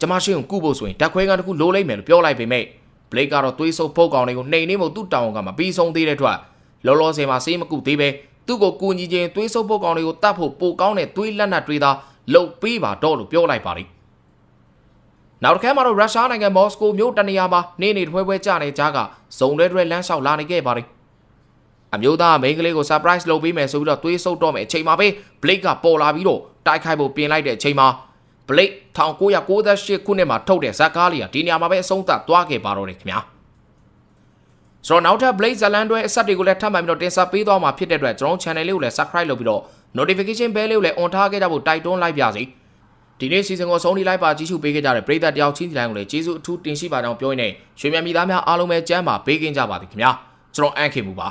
ကျမရှိကိုကုဖို့ဆိုရင်ဓာတ်ခွဲကန်တစ်ခုလိုးလိုက်မယ်လို့ပြောလိုက်ပေမဲ့ ဘလိတ်ကတော့သွေးဆုပ်ဖုတ်ကောင်တွေကိုနှိမ်နှင်းဖို့သူ့တောင်းကမပြီးဆုံးသေးတဲ့အတွက်လောလောဆယ်မှာဆေးမကုသေးပဲသူ့ကိုကူညီခြင်းသွေးဆုပ်ဖုတ်ကောင်တွေကိုတတ်ဖို့ပိုကောင်းတဲ့သွေးလက်နက်တွေသာလုံပေးပါတော့လို့ပြောလိုက်ပါလိနောက်တစ်ခါမှာတော့ရုရှားနိုင်ငံမော်စကိုမြို့တနေရာမှာနေနေဖွဲဖွဲကြနေကြကဇုံရဲရဲလမ်းလျှောက်လာနေခဲ့ပါလိအမျိုးသားမိန်းကလေးကို surprise လုပ်ပေးမယ်ဆိုပြီးတော့သွေးဆုပ်တော့မယ်အချိန်မှာပဲ Blake ကပေါ်လာပြီးတော့တိုက်ခိုက်ဖို့ပြင်လိုက်တဲ့အချိန်မှာ Blake 1998ခုနှစ်မှာထုတ်တဲ့ဇက်ကားလေးကဒီနေရာမှာပဲအဆုံးသတ်သွားခဲ့ပါတော့တယ်ခင်ဗျာဆိုတော့နောက်ထပ် Blake ဇလန်တွဲအဆက်တွေကိုလည်းထပ်မံပြီးတော့တင်ဆက်ပေးသွားမှာဖြစ်တဲ့အတွက်ကျွန်တော် channel လေးကိုလည်း subscribe လုပ်ပြီးတော့ notification bell လေးကိုလည်း on ထားခဲ့ကြဖို့တိုက်တွန်းလိုက်ပါစီဒီနေ့ season ကိုဆုံးထိလိုက်ပါကြည့်ရှုပေးခဲ့ကြတဲ့ပရိသတ်တယောက်ချင်းစီတိုင်းကိုလည်းကျေးဇူးအထူးတင်ရှိပါကြောင်းပြောရင်းနဲ့ရွှေမြန်ပြည်သားများအားလုံးပဲကြမ်းပါပေးကင်းကြပါသည်ခင်ဗျာကျွန်တော်အန်ခင်မူပါ